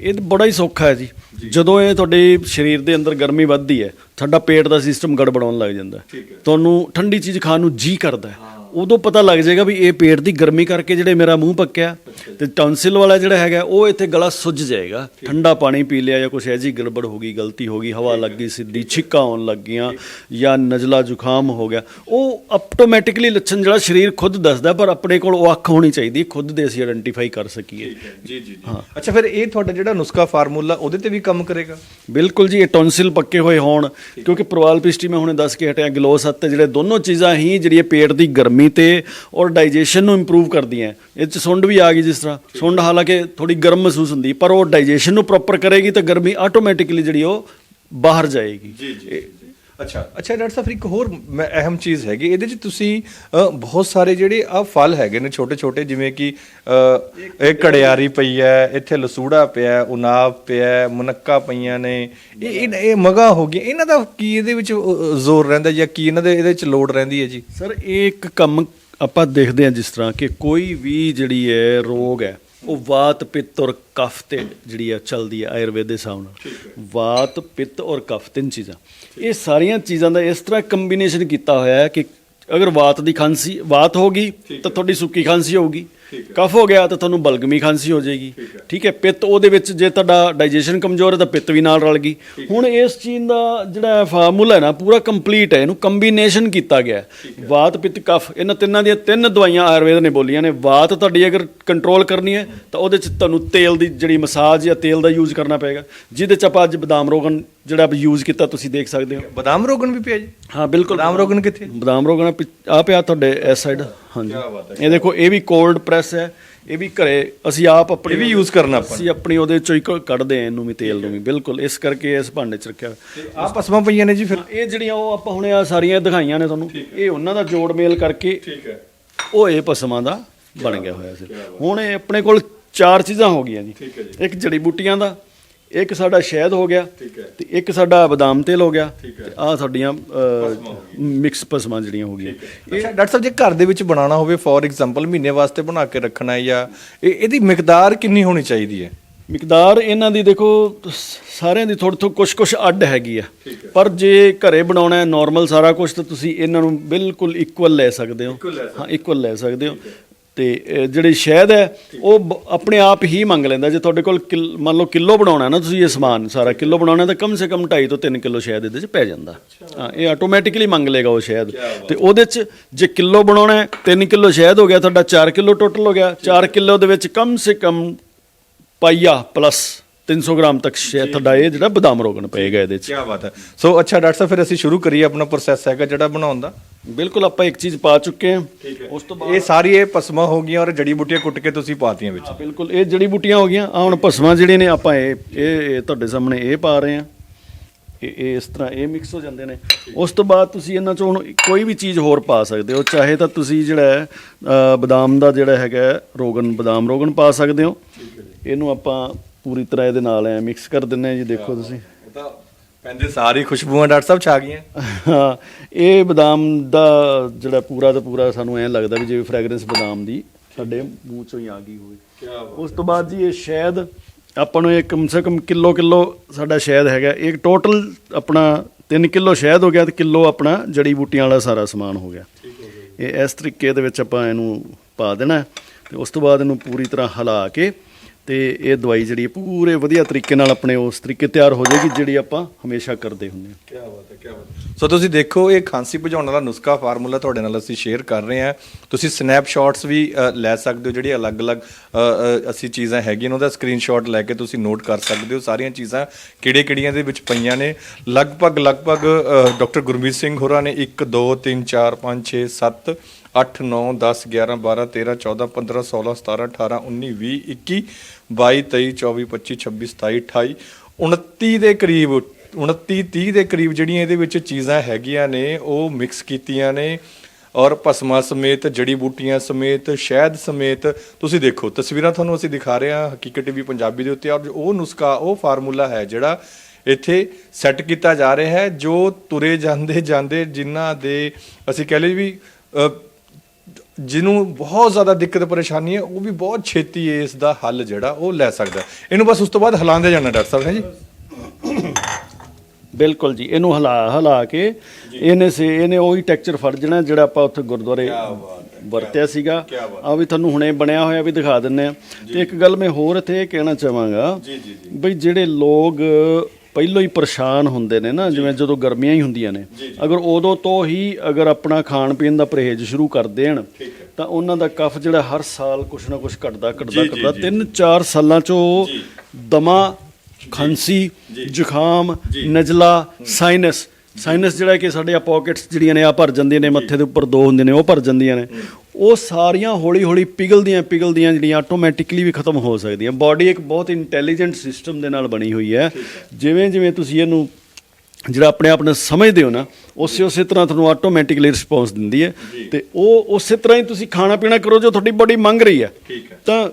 ਇਹ ਤਾਂ ਬੜਾ ਹੀ ਸੌਖਾ ਹੈ ਜੀ। ਜਦੋਂ ਇਹ ਤੁਹਾਡੇ ਸਰੀਰ ਦੇ ਅੰਦਰ ਗਰਮੀ ਵੱਧਦੀ ਹੈ ਤੁਹਾਡਾ ਪੇਟ ਦਾ ਸਿਸਟਮ ਗੜਬੜਾਉਣ ਲੱਗ ਜਾਂਦਾ। ਤੁਹਾਨੂੰ ਠੰਡੀ ਚੀਜ਼ ਖਾਣ ਨੂੰ ਜੀ ਕਰਦਾ ਉਦੋਂ ਪਤਾ ਲੱਗ ਜਾਏਗਾ ਵੀ ਇਹ ਪੇਟ ਦੀ ਗਰਮੀ ਕਰਕੇ ਜਿਹੜੇ ਮੇਰਾ ਮੂੰਹ ਪੱਕਿਆ ਤੇ ਟੌਨਸਿਲ ਵਾਲਾ ਜਿਹੜਾ ਹੈਗਾ ਉਹ ਇੱਥੇ ਗਲਾ ਸੁੱਜ ਜਾਏਗਾ। ਠੰਡਾ ਪਾਣੀ ਪੀ ਲਿਆ ਜਾਂ ਕੁਛ ਐਜੀ ਗੜਬੜ ਹੋ ਗਈ ਗਲਤੀ ਹੋ ਗਈ ਹਵਾ ਲੱਗ ਗਈ ਸਿੱਧੀ ਛਿੱਕਾਂ ਆਉਣ ਲੱਗ ਗਈਆਂ ਜਾਂ ਨਜ਼ਲਾ ਜ਼ੁਕਾਮ ਹੋ ਗਿਆ। ਉਹ ਆਟੋਮੈਟਿਕਲੀ ਲੱਛਣ ਜਿਹੜਾ ਸਰੀਰ ਖੁਦ ਦੱਸਦਾ ਪਰ ਆਪਣੇ ਕੋਲ ਉਹ ਅੱਖ ਹੋਣੀ ਚਾਹੀਦੀ ਖੁਦ ਦੇ ਅਸੀਂ ਆਇਡੈਂਟੀਫਾਈ ਕਰ ਸਕੀਏ। ਜੀ ਜੀ ਅੱਛਾ ਫਿਰ ਇਹ ਤੁਹਾਡਾ ਜਿਹੜਾ ਨੁਸਖਾ ਫਾਰਮੂਲਾ ਉਹਦੇ ਤੇ ਵੀ ਕੰਮ ਕਰੇਗਾ? ਬਿਲਕੁਲ ਜੀ ਇਹ ਟੌਨਸਿਲ ਪੱਕੇ ਹੋਏ ਹੋਣ ਕਿਉਂਕਿ ਪ੍ਰਵਾਲ ਪਿਸਟੀ ਮੈਂ ਹੁਣੇ ਦੱਸ ਕੇ ਹਟਿਆ ਗਲੋਸ ਤੇ ਜਿਹੜੇ ਦੋਨੋਂ ਚੀਜ਼ਾਂ ਹੀ ਜਿਹੜੀ ਪੇਟ ਦੀ ਗਰਮੀ ਤੇ ਔਰ ਡਾਈਜੈਸ਼ਨ ਨੂੰ ਇੰਪਰੂਵ ਕਰਦੀਆਂ ਇਹ ਚ ਸੁੰਡ ਵੀ ਆ ਗਈ ਜਿਸ ਤਰ੍ਹਾਂ। ਸੁੰਡ ਹਾਲਾਂਕਿ ਥੋੜੀ ਗਰਮ ਮਹਿਸੂਸ ਹੁੰਦੀ ਪਰ ਉਹ ਡਾਈਜੈਸ਼ਨ ਨੂੰ ਪ੍ਰੋਪਰ ਕਰੇਗੀ ਤਾਂ ਗਰਮੀ ਆਟੋਮੈਟਿਕਲੀ ਜਿਹੜੀ ਉਹ ਬਾਹਰ ਜਾਏਗੀ। ਜੀ ਜੀ। ਅੱਛਾ। ਅੱਛਾ ਡਾਕਟਰ ਸਾਹਿਬ ਇੱਕ ਹੋਰ ਮੈਂ ਅਹਿਮ ਚੀਜ਼ ਹੈਗੀ ਇਹਦੇ ਚ ਤੁਸੀਂ ਅ, ਬਹੁਤ ਸਾਰੇ ਜਿਹੜੇ ਆ ਫਲ ਹੈਗੇ ਨੇ ਛੋਟੇ ਛੋਟੇ ਜਿਵੇਂ ਕਿ ਅ, ਇਹ ਕੜਿਆਰੀ ਪਈ ਹੈ ਇੱਥੇ ਲਸੂੜਾ ਪਿਆ ਹੈ, ਉਨਾਬ ਪਿਆ ਹੈ, ਮੁਨੱਕਾ ਪਈਆਂ ਨੇ ਇਹ ਇਹ- ਇਹ ਮਗਾ ਹੋ ਗਿਆ ਇਹਨਾਂ ਦਾ ਕੀ ਇਹਦੇ ਵਿੱਚ ਅ, ਜ਼ੋਰ ਰਹਿੰਦਾ ਜਾਂ ਕੀ ਇਹਨਾਂ ਦੇ ਇਹਦੇ ਵਿੱਚ ਲੋੜ ਰਹਿੰਦੀ ਹੈ ਜੀ? ਸਰ ਇਹ ਇੱਕ ਕੰਮ ਆਪਾਂ ਦੇਖਦੇ ਹਾਂ ਜਿਸ ਤਰ੍ਹਾਂ ਕਿ ਕੋਈ ਵੀ ਜਿਹੜੀ ਹੈ ਰੋਗ ਹੈ ਉਹ ਵਾਤ ਪਿੱਤ ਔਰ ਕਫ ਤੇ ਜਿਹੜੀ ਹੈ ਚੱਲਦੀ ਹੈ ਆਯੁਰਵੇਦ ਦੇ ਹਿਸਾਬ ਨਾਲ। ਵਾਤ ਪਿੱਤ ਔਰ ਕਫ ਤਿੰਨ ਚੀਜ਼ਾਂ। ਇਹ ਸਾਰੀਆਂ ਚੀਜ਼ਾਂ ਦਾ ਇਸ ਤਰ੍ਹਾਂ ਕੰਬੀਨੇਸ਼ਨ ਕੀਤਾ ਹੋਇਆ ਹੈ ਕਿ ਅਗਰ ਵਾਤ ਦੀ ਖਾਂਸੀ ਵਾਤ ਹੋਗੀ ਤਾਂ ਤੁਹਾਡੀ ਸੁੱਕੀ ਖਾਂਸੀ ਹੋਊਗੀ। ਕਫ ਹੋ ਗਿਆ ਤਾਂ ਤੁਹਾਨੂੰ ਬਲਗਮੀ ਖਾਂਸੀ ਹੋ ਜਾਏਗੀ। ਠੀਕ ਹੈ। ਪਿੱਤ ਉਹਦੇ ਵਿੱਚ ਜੇ ਤੁਹਾਡਾ ਡਾਈਜੈਸ਼ਨ ਕਮਜ਼ੋਰ ਹੈ ਤਾਂ ਪਿੱਤ ਵੀ ਨਾਲ ਰਲ ਗਈ। ਹੁਣ ਇਸ ਚੀਜ਼ ਦਾ ਜਿਹੜਾ ਫਾਰਮੂਲਾ ਹੈ ਨਾ ਪੂਰਾ ਕੰਪਲੀਟ ਹੈ ਇਹਨੂੰ ਕੰਬੀਨੇਸ਼ਨ ਕੀਤਾ ਗਿਆ। ਵਾਤ ਪਿੱਤ ਕਫ ਇਹਨਾਂ ਤਿੰਨਾਂ ਦੀਆਂ ਤਿੰਨ ਦਵਾਈਆਂ ਆਯੁਰਵੇਦ ਨੇ ਬੋਲੀਆਂ ਨੇ। ਵਾਤ ਤੁਹਾਡੀ ਅਗਰ ਕੰਟਰੋਲ ਕਰਨੀ ਹੈ ਤਾਂ ਉਹਦੇ ਚ ਤੁਹਾਨੂੰ ਤੇਲ ਦੀ ਜਿਹੜੀ ਮਸਾਜ ਜਾਂ ਤੇਲ ਦਾ ਯੂਜ਼ ਕਰਨਾ ਪਏਗਾ ਜਿਹਦੇ ਚ ਆਪਾਂ ਅੱਜ ਬਦਾਮ ਰੋਗਨ ਜਿਹੜਾ ਯੂਜ਼ ਕੀਤਾ ਤੁਸੀਂ ਦੇਖ ਸਕਦੇ ਹੋ। ਬਦਾਮ ਰੋਗਨ ਵੀ ਪਿਆ ਜੀ? ਹਾਂ ਬਿਲਕੁਲ। ਬਦਾਮ ਰੋਗਨ ਕਿੱਥੇ? ਬਦਾਮ ਰੋਗਨ ਆ ਪਿਆ ਤੁਹਾਡੇ ਇਸ ਸਾਈਡ ਹਾਂਜੀ। ਇਹ ਦੇਖੋ ਇਹ ਵੀ ਕੋਲਡ ਪ੍ਰੈਸ ਹੈ। ਇਹ ਵੀ ਘਰੇ ਅਸੀਂ ਆਪ ਆਪਣੀ ਇਹ ਵੀ use ਕਰਨਾ ਆਪਾਂ ਅਸੀਂ ਆਪਣੀ ਉਹਦੇ ਚੋਂ ਹੀ ਕੱਢਦੇ ਆ ਇਹਨੂੰ ਵੀ ਤੇਲ ਨੂੰ ਵੀ। ਬਿਲਕੁਲ ਇਸ ਕਰਕੇ ਇਸ ਭਾਂਡੇ ਚ ਰੱਖਿਆ। ਆ ਪਸਮਾਂ ਪਈਆਂ ਨੇ ਜੀ ਫਿਰ? ਇਹ ਜਿਹੜੀਆਂ ਉਹ ਆਪਾਂ ਹੁਣੇ ਆ ਸਾਰੀਆਂ ਦਿਖਾਈਆਂ ਨੇ ਤੁਹਾਨੂੰ। ਇਹ ਉਹਨਾਂ ਦਾ ਜੋੜ ਮੇਲ ਕਰਕੇ ਠੀਕ ਹੈ। ਉਹ ਇਹ ਪਸਮਾਂ ਦਾ ਬਣ ਗਿਆ ਹੋਇਆ ਸੀ। ਹੁਣ ਇਹ ਆਪਣੇ ਕੋਲ ਚਾਰ ਚੀਜ਼ਾਂ ਹੋ ਗਈਆਂ ਜੀ। ਇੱਕ ਜੜੀ ਬੂਟੀਆਂ ਦਾ ਇੱਕ ਸਾਡਾ ਸ਼ਹਿਦ ਹੋ ਗਿਆ ਤੇ ਇੱਕ ਸਾਡਾ ਬਦਾਮ ਤੇਲ ਹੋ ਗਿਆ ਤੇ ਆਹ ਸਾਡੀਆਂ ਮਿਕਸ ਪਸਮਾਂ ਜਿਹੜੀਆਂ ਹੋ ਗਈਆਂ। ਅੱਛਾ ਡਾਕਟਰ ਸਾਹਿਬ ਜੇ ਘਰ ਦੇ ਵਿੱਚ ਬਣਾਉਣਾ ਹੋਵੇ ਫੋਰ ਐਗਜ਼ਾਮਪਲ ਮਹੀਨੇ ਵਾਸਤੇ ਬਣਾ ਕੇ ਰੱਖਣਾ ਹੈ ਜਾਂ ਇਹ ਇਹਦੀ ਮਿਕਦਾਰ ਕਿੰਨੀ ਹੋਣੀ ਚਾਹੀਦੀ ਹੈ? ਮਿਕਦਾਰ ਇਹਨਾਂ ਦੀ ਦੇਖੋ ਸਾਰਿਆਂ ਦੀ ਥੋੜੀ ਥੋੜੀ ਕੁਛ ਕੁਛ ਅੱਡ ਹੈਗੀ ਆ। ਪਰ ਜੇ ਘਰੇ ਬਣਾਉਣਾ ਹੈ ਨਾਰਮਲ ਸਾਰਾ ਕੁਝ ਤਾਂ ਤੁਸੀਂ ਇਹਨਾਂ ਨੂੰ ਬਿਲਕੁਲ ਇਕੁਅਲ ਲੈ ਸਕਦੇ ਹੋ। ਹਾਂ ਇਕੁਅਲ ਲੈ ਸਕਦੇ ਹੋ। ਤੇ ਜਿਹੜੀ ਸ਼ਹਿਦ ਹੈ ਉਹ ਆਪਣੇ ਆਪ ਹੀ ਮੰਗ ਲੈਂਦਾ। ਜੇ ਤੁਹਾਡੇ ਕੋਲ ਕਿਲ- ਮੰਨ ਲਓ ਕਿਲੋ ਬਣਾਉਣਾ ਨਾ ਤੁਸੀਂ ਇਹ ਸਮਾਨ ਸਾਰਾ ਕਿਲੋ ਬਣਾਉਣਾ ਤਾਂ ਕਮ ਸੇ ਕਮ 2.5 ਤੋਂ 3 ਕਿਲੋ ਸ਼ਹਿਦ ਇਹਦੇ 'ਚ ਪੈ ਜਾਂਦਾ। ਹਾਂ ਇਹ ਆਟੋਮੈਟਿਕਲੀ ਮੰਗ ਲੇਗਾ ਉਹ ਸ਼ਹਿਦ। ਤੇ ਉਹਦੇ 'ਚ ਜੇ ਕਿਲੋ ਬਣਾਉਣਾ ਹੈ 3 ਕਿਲੋ ਸ਼ਹਿਦ ਹੋ ਗਿਆ ਤੁਹਾਡਾ 4 ਕਿਲੋ ਟੋਟਲ ਹੋ ਗਿਆ। 4 ਕਿਲੋ ਦੇ ਵਿੱਚ ਕਮ ਸੇ ਕਮ ਪਾਈਆ ਪਲੱਸ 300 ਗ੍ਰਾਮ ਤੱਕ ਸ਼ਹਿਦ ਤੁਹਾਡਾ ਇਹ ਜਿਹੜਾ ਬਦਾਮ ਰੋਗਨ ਪਏਗਾ ਇਹਦੇ 'ਚ। ਕੀ ਬਾਤ ਹੈ। ਸੋ ਅੱਛਾ ਡਾਕਟਰ ਸਾਹਿਬ ਫਿਰ ਅਸੀਂ ਸ਼ੁਰੂ ਕਰੀਏ ਆਪਣਾ ਪ੍ਰੋਸੈਸ ਹੈਗਾ ਜਿਹੜਾ ਬਣਾਉਣ ਦਾ। ਬਿਲਕੁਲ ਆਪਾਂ ਇੱਕ ਚੀਜ਼ ਪਾ ਚੁੱਕੇ ਹਾਂ। ਉਸ ਤੋਂ ਬਾਅਦ ਇਹ ਸਾਰੀ ਇਹ ਪਸਮਾਂ ਹੋ ਗਈਆਂ ਔਰ ਜੜੀ ਬੂਟੀਆਂ ਕੁੱਟ ਕੇ ਤੁਸੀਂ ਪਾਤੀਆਂ ਵਿੱਚ। ਬਿਲਕੁਲ ਇਹ ਜੜੀ ਬੂਟੀਆਂ ਹੋ ਗਈਆਂ। ਆ ਹੁਣ ਭਸਮਾਂ ਜਿਹੜੇ ਨੇ ਆਪਾਂ ਇਹ ਇਹ ਤੁਹਾਡੇ ਸਾਹਮਣੇ ਇਹ ਪਾ ਰਹੇ ਹਾਂ। ਇਹ ਇਹ ਇਸ ਤਰ੍ਹਾਂ ਇਹ ਮਿਕਸ ਹੋ ਜਾਂਦੇ ਨੇ। ਉਸ ਤੋਂ ਬਾਅਦ ਤੁਸੀਂ ਇਹਨਾਂ ਚੋਂ ਹੁਣ ਕੋਈ ਵੀ ਚੀਜ਼ ਹੋਰ ਪਾ ਸਕਦੇ ਹੋ। ਚਾਹੇ ਤਾਂ ਤੁਸੀਂ ਜਿਹੜਾ ਬਦਾਮ ਦਾ ਜਿਹੜਾ ਹੈਗਾ ਰੋਗਨ ਬਦਾਮ ਰੋਗਨ ਪਾ ਸਕਦੇ ਹੋ। ਇਹਨੂੰ ਆਪਾਂ ਪੂਰੀ ਤਰ੍ਹਾਂ ਇਹਦੇ ਨਾਲ ਐ ਮਿਕਸ ਕਰ ਦਿੰਨੇ ਜੀ ਦੇਖੋ ਤੁਸੀਂ। ਇਹ ਤਾਂ ਪੈਂਦੇ ਸਾਰੀ ਖੁਸ਼ਬੂਆਂ ਡਾਕਟਰ ਸਾਹਿਬ ਛਾ ਗਈਆਂ। ਹਾਂ ਇਹ ਬਦਾਮ ਦਾ ਜਿਹੜਾ ਪੂਰਾ ਦਾ ਪੂਰਾ ਸਾਨੂੰ ਐਂ ਲੱਗਦਾ ਵੀ ਜਿਵੇਂ ਫ੍ਰੈਗਰੈਂਸ ਬਦਾਮ ਦੀ ਸਾਡੇ ਮੂੰਹ ਚੋਂ ਹੀ ਆ ਗਈ ਹੋਵੇ। ਉਸ ਤੋਂ ਬਾਅਦ ਜੀ ਇਹ ਸ਼ਹਿਦ ਆਪਾਂ ਨੂੰ ਇਹ ਕਮ ਸੇ ਕਮ ਕਿਲੋ ਕਿਲੋ ਸਾਡਾ ਸ਼ਹਿਦ ਹੈਗਾ। ਇਹ ਟੋਟਲ ਆਪਣਾ 3 ਕਿਲੋ ਸ਼ਹਿਦ ਹੋ ਗਿਆ ਤੇ ਕਿਲੋ ਆਪਣਾ ਜੜੀ ਬੂਟੀਆਂ ਵਾਲਾ ਸਾਰਾ ਸਮਾਨ ਹੋ ਗਿਆ। ਇਹ ਇਸ ਤਰੀਕੇ ਦੇ ਵਿੱਚ ਆਪਾਂ ਇਹਨੂੰ ਪਾ ਦੇਣਾ ਤੇ ਉਸ ਤੋਂ ਬਾਅਦ ਇਹਨੂੰ ਪੂਰੀ ਤਰ੍ਹਾਂ ਹਿਲਾ ਕੇ ਤੇ ਇਹ ਦਵਾਈ ਜਿਹੜੀ ਹੈ ਪੂਰੇ ਵਧੀਆ ਤਰੀਕੇ ਨਾਲ ਆਪਣੇ ਉਸ ਤਰੀਕੇ ਤਿਆਰ ਹੋ ਜਾਏਗੀ ਜਿਹੜੀ ਆਪਾਂ ਹਮੇਸ਼ਾ ਕਰਦੇ ਹੁੰਦੇ ਹਾਂ। ਕੀ ਬਾਤ ਹੈ ਕੀ ਬਾਤ ਸੋ ਤੁਸੀਂ ਦੇਖੋ, ਇਹ ਖਾਂਸੀ ਭਜਾਉਣ ਵਾਲਾ ਨੁਸਖਾ ਫਾਰਮੂਲਾ ਤੁਹਾਡੇ ਨਾਲ ਅਸੀਂ ਸ਼ੇਅਰ ਕਰ ਰਹੇ ਹਾਂ। ਤੁਸੀਂ ਸਨੈਪਸ਼ਾਟਸ ਵੀ ਲੈ ਸਕਦੇ ਹੋ ਜਿਹੜੀ ਅਲੱਗ-ਅਲੱਗ ਅਸੀਂ ਚੀਜ਼ਾਂ ਹੈਗੀਆਂ ਉਹਦਾ ਸਕਰੀਨਸ਼ਾਟ ਲੈ ਕੇ ਤੁਸੀਂ ਨੋਟ ਕਰ ਸਕਦੇ ਹੋ। ਸਾਰੀਆਂ ਚੀਜ਼ਾਂ ਕਿਹੜੇ-ਕਿਹੜੀਆਂ ਦੇ ਵਿੱਚ ਪਈਆਂ ਨੇ। ਲਗਭਗ ਲਗਭਗ ਡਾਕਟਰ ਗੁਰਮੀਤ ਸਿੰਘ ਹੋਰਾਂ ਨੇ 1 2 3 4 5 6 7 8 9 10 11 12 13 14 15 16 17 18 19 20 21 22 23 24 25 26 27 28 29 ਦੇ ਕਰੀਬ 29 30 ਦੇ ਕਰੀਬ ਜਿਹੜੀਆਂ ਇਹਦੇ ਵਿੱਚ ਚੀਜ਼ਾਂ ਹੈਗੀਆਂ ਨੇ, ਉਹ ਮਿਕਸ ਕੀਤੀਆਂ ਨੇ। ਔਰ ਭਸਮਾ ਸਮੇਤ, ਜੜੀ ਬੂਟੀਆਂ ਸਮੇਤ, ਸ਼ਹਿਦ ਸਮੇਤ, ਤੁਸੀਂ ਦੇਖੋ, ਤਸਵੀਰਾਂ ਤੁਹਾਨੂੰ ਅਸੀਂ ਦਿਖਾ ਰਹੇ ਹਾਂ, ਹਕੀਕਤ ਟੀਵੀ ਪੰਜਾਬੀ ਦੇ ਉੱਤੇ। ਔਰ ਉਹ ਨੁਸਖਾ, ਉਹ ਫਾਰਮੂਲਾ ਹੈ ਜਿਹੜਾ ਇੱਥੇ ਸੈੱਟ ਕੀਤਾ ਜਾ ਰਿਹਾ ਹੈ, ਜੋ ਤੁਰੇ ਜਾਂਦੇ ਜਾਂਦੇ ਜਿਨ੍ਹਾਂ ਦੇ, ਅਸੀਂ ਕਹਿ ਲਈਏ ਵੀ ਜਿਹਨੂੰ ਬਹੁਤ ਜ਼ਿਆਦਾ ਦਿੱਕਤ ਪਰੇਸ਼ਾਨੀ ਹੈ ਉਹ ਵੀ ਬਹੁਤ ਛੇਤੀ ਇਸ ਦਾ ਹੱਲ ਜਿਹੜਾ ਉਹ ਲੈ ਸਕਦਾ। ਇਹਨੂੰ ਬਸ ਉਸ ਤੋਂ ਬਾਅਦ ਹਿਲਾਉਂਦੇ ਜਾਣਾ ਡਾਕਟਰ ਸਾਹਿਬ ਹੈ ਜੀ? ਬਿਲਕੁਲ ਜੀ ਇਹਨੂੰ ਹਿਲਾ ਹਿਲਾ ਕੇ ਇਹਨੇ ਸੇ ਇਹਨੇ ਉਹੀ ਟੈਕਸਚਰ ਫੜ ਜਣਾ ਜਿਹੜਾ ਆਪਾਂ ਉੱਥੇ ਗੁਰਦੁਆਰੇ ਵਰਤਿਆ ਸੀਗਾ। ਆ ਵੀ ਤੁਹਾਨੂੰ ਹੁਣੇ ਬਣਿਆ ਹੋਇਆ ਵੀ ਦਿਖਾ ਦਿੰਨੇ ਆ ਤੇ ਇੱਕ ਗੱਲ ਮੈਂ ਹੋਰ ਇੱਥੇ ਇਹ ਕਹਿਣਾ ਚਾਹਾਂਗਾ ਬਈ ਜਿਹੜੇ ਲੋਕ ਪਹਿਲਾਂ ਹੀ ਪਰੇਸ਼ਾਨ ਹੁੰਦੇ ਨੇ ਨਾ ਜਿਵੇਂ ਜਦੋਂ ਗਰਮੀਆਂ ਹੀ ਹੁੰਦੀਆਂ ਨੇ। ਅਗਰ ਉਦੋਂ ਤੋਂ ਹੀ ਅਗਰ ਆਪਣਾ ਖਾਣ ਪੀਣ ਦਾ ਪਰਹੇਜ਼ ਸ਼ੁਰੂ ਕਰ ਦੇਣ ਤਾਂ ਉਹਨਾਂ ਦਾ ਕਫ ਜਿਹੜਾ ਹਰ ਸਾਲ ਕੁਛ ਨਾ ਕੁਛ ਘਟਦਾ ਘਟਦਾ ਘਟਦਾ। ਤਿੰਨ ਚਾਰ ਸਾਲਾਂ ਚੋਂ ਦਮਾ ਖਾਂਸੀ ਜ਼ੁਕਾਮ ਨਜ਼ਲਾ ਸਾਈਨਸ ਸਾਈਨਸ ਜਿਹੜਾ ਕਿ ਸਾਡੇ ਆ ਪਾਕਟਸ ਜਿਹੜੀਆਂ ਨੇ ਆ ਭਰ ਜਾਂਦੀਆਂ ਨੇ ਮੱਥੇ ਦੇ ਉੱਪਰ ਦੋ ਹੁੰਦੇ ਨੇ ਉਹ ਭਰ ਜਾਂਦੀਆਂ ਨੇ। ਉਹ ਸਾਰੀਆਂ ਹੌਲੀ ਹੌਲੀ ਪਿਘਲਦੀਆਂ ਪਿਘਲਦੀਆਂ ਜਿਹੜੀਆਂ ਆਟੋਮੈਟਿਕਲੀ ਵੀ ਖਤਮ ਹੋ ਸਕਦੀਆਂ। ਬਾਡੀ ਇੱਕ ਬਹੁਤ ਇੰਟੈਲੀਜੈਂਟ ਸਿਸਟਮ ਦੇ ਨਾਲ ਬਣੀ ਹੋਈ ਹੈ। ਜਿਵੇਂ ਜਿਵੇਂ ਤੁਸੀਂ ਇਹਨੂੰ ਜਿਹੜਾ ਆਪਣੇ ਆਪ ਨੂੰ ਸਮਝਦੇ ਹੋ ਨਾ ਉਸੇ ਉਸੇ ਤਰ੍ਹਾਂ ਤੁਹਾਨੂੰ ਆਟੋਮੈਟਿਕਲੀ ਰਿਸਪੌਂਸ ਦਿੰਦੀ ਹੈ। ਤੇ ਉਹ ਉਸੇ ਤਰ੍ਹਾਂ ਹੀ ਤੁਸੀਂ ਖਾਣਾ ਪੀਣਾ ਕਰੋ ਜੋ ਤੁਹਾਡੀ ਬਾਡੀ ਮੰਗ ਰਹੀ ਹੈ। ਤਾਂ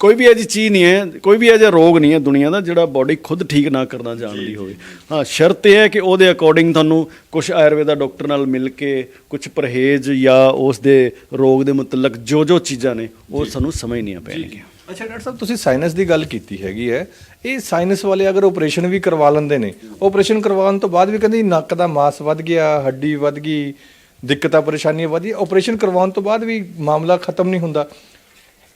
ਕੋਈ ਵੀ ਅਜਿਹੀ ਚੀਜ਼ ਨਹੀਂ ਹੈ ਕੋਈ ਵੀ ਅਜਿਹਾ ਰੋਗ ਨਹੀਂ ਹੈ ਦੁਨੀਆ ਦਾ ਜਿਹੜਾ ਬਾਡੀ ਖੁਦ ਠੀਕ ਨਾ ਕਰਨਾ ਜਾਣਦੀ ਹੋਵੇ। ਹਾਂ ਸ਼ਰਤ ਇਹ ਹੈ ਕਿ ਉਹਦੇ ਅਕੋਰਡਿੰਗ ਤੁਹਾਨੂੰ ਕੁਝ ਆਯੁਰਵੇਦਾ ਡਾਕਟਰ ਨਾਲ ਮਿਲ ਕੇ ਕੁਝ ਪਰਹੇਜ਼ ਜਾਂ ਉਸ ਦੇ ਰੋਗ ਦੇ ਮੁਤਲਕ ਜੋ ਜੋ ਚੀਜ਼ਾਂ ਨੇ ਉਹ ਸਾਨੂੰ ਸਮਝਣੀਆਂ ਪੈਣਗੀਆਂ। ਅੱਛਾ ਡਾਕਟਰ ਸਾਹਿਬ ਤੁਸੀਂ ਸਾਇਨਸ ਦੀ ਗੱਲ ਕੀਤੀ ਹੈਗੀ ਹੈ। ਇਹ ਸਾਇਨਸ ਵਾਲੇ ਅਗਰ ਆਪਰੇਸ਼ਨ ਵੀ ਕਰਵਾ ਲੈਂਦੇ ਨੇ ਆਪਰੇਸ਼ਨ ਕਰਵਾਉਣ ਤੋਂ ਬਾਅਦ ਵੀ ਕਹਿੰਦੇ ਨੱਕ ਦਾ ਮਾਸ ਵੱਧ ਗਿਆ ਹੱਡੀ ਵੱਧ ਗਈ ਦਿੱਕਤਾਂ ਪਰੇਸ਼ਾਨੀਆਂ ਵਧੀ ਆਪਰੇਸ਼ਨ ਕਰਵਾਉਣ ਤੋਂ ਬਾਅਦ ਵੀ ਮਾਮਲਾ ਖਤਮ ਨਹੀਂ ਹੁੰਦਾ।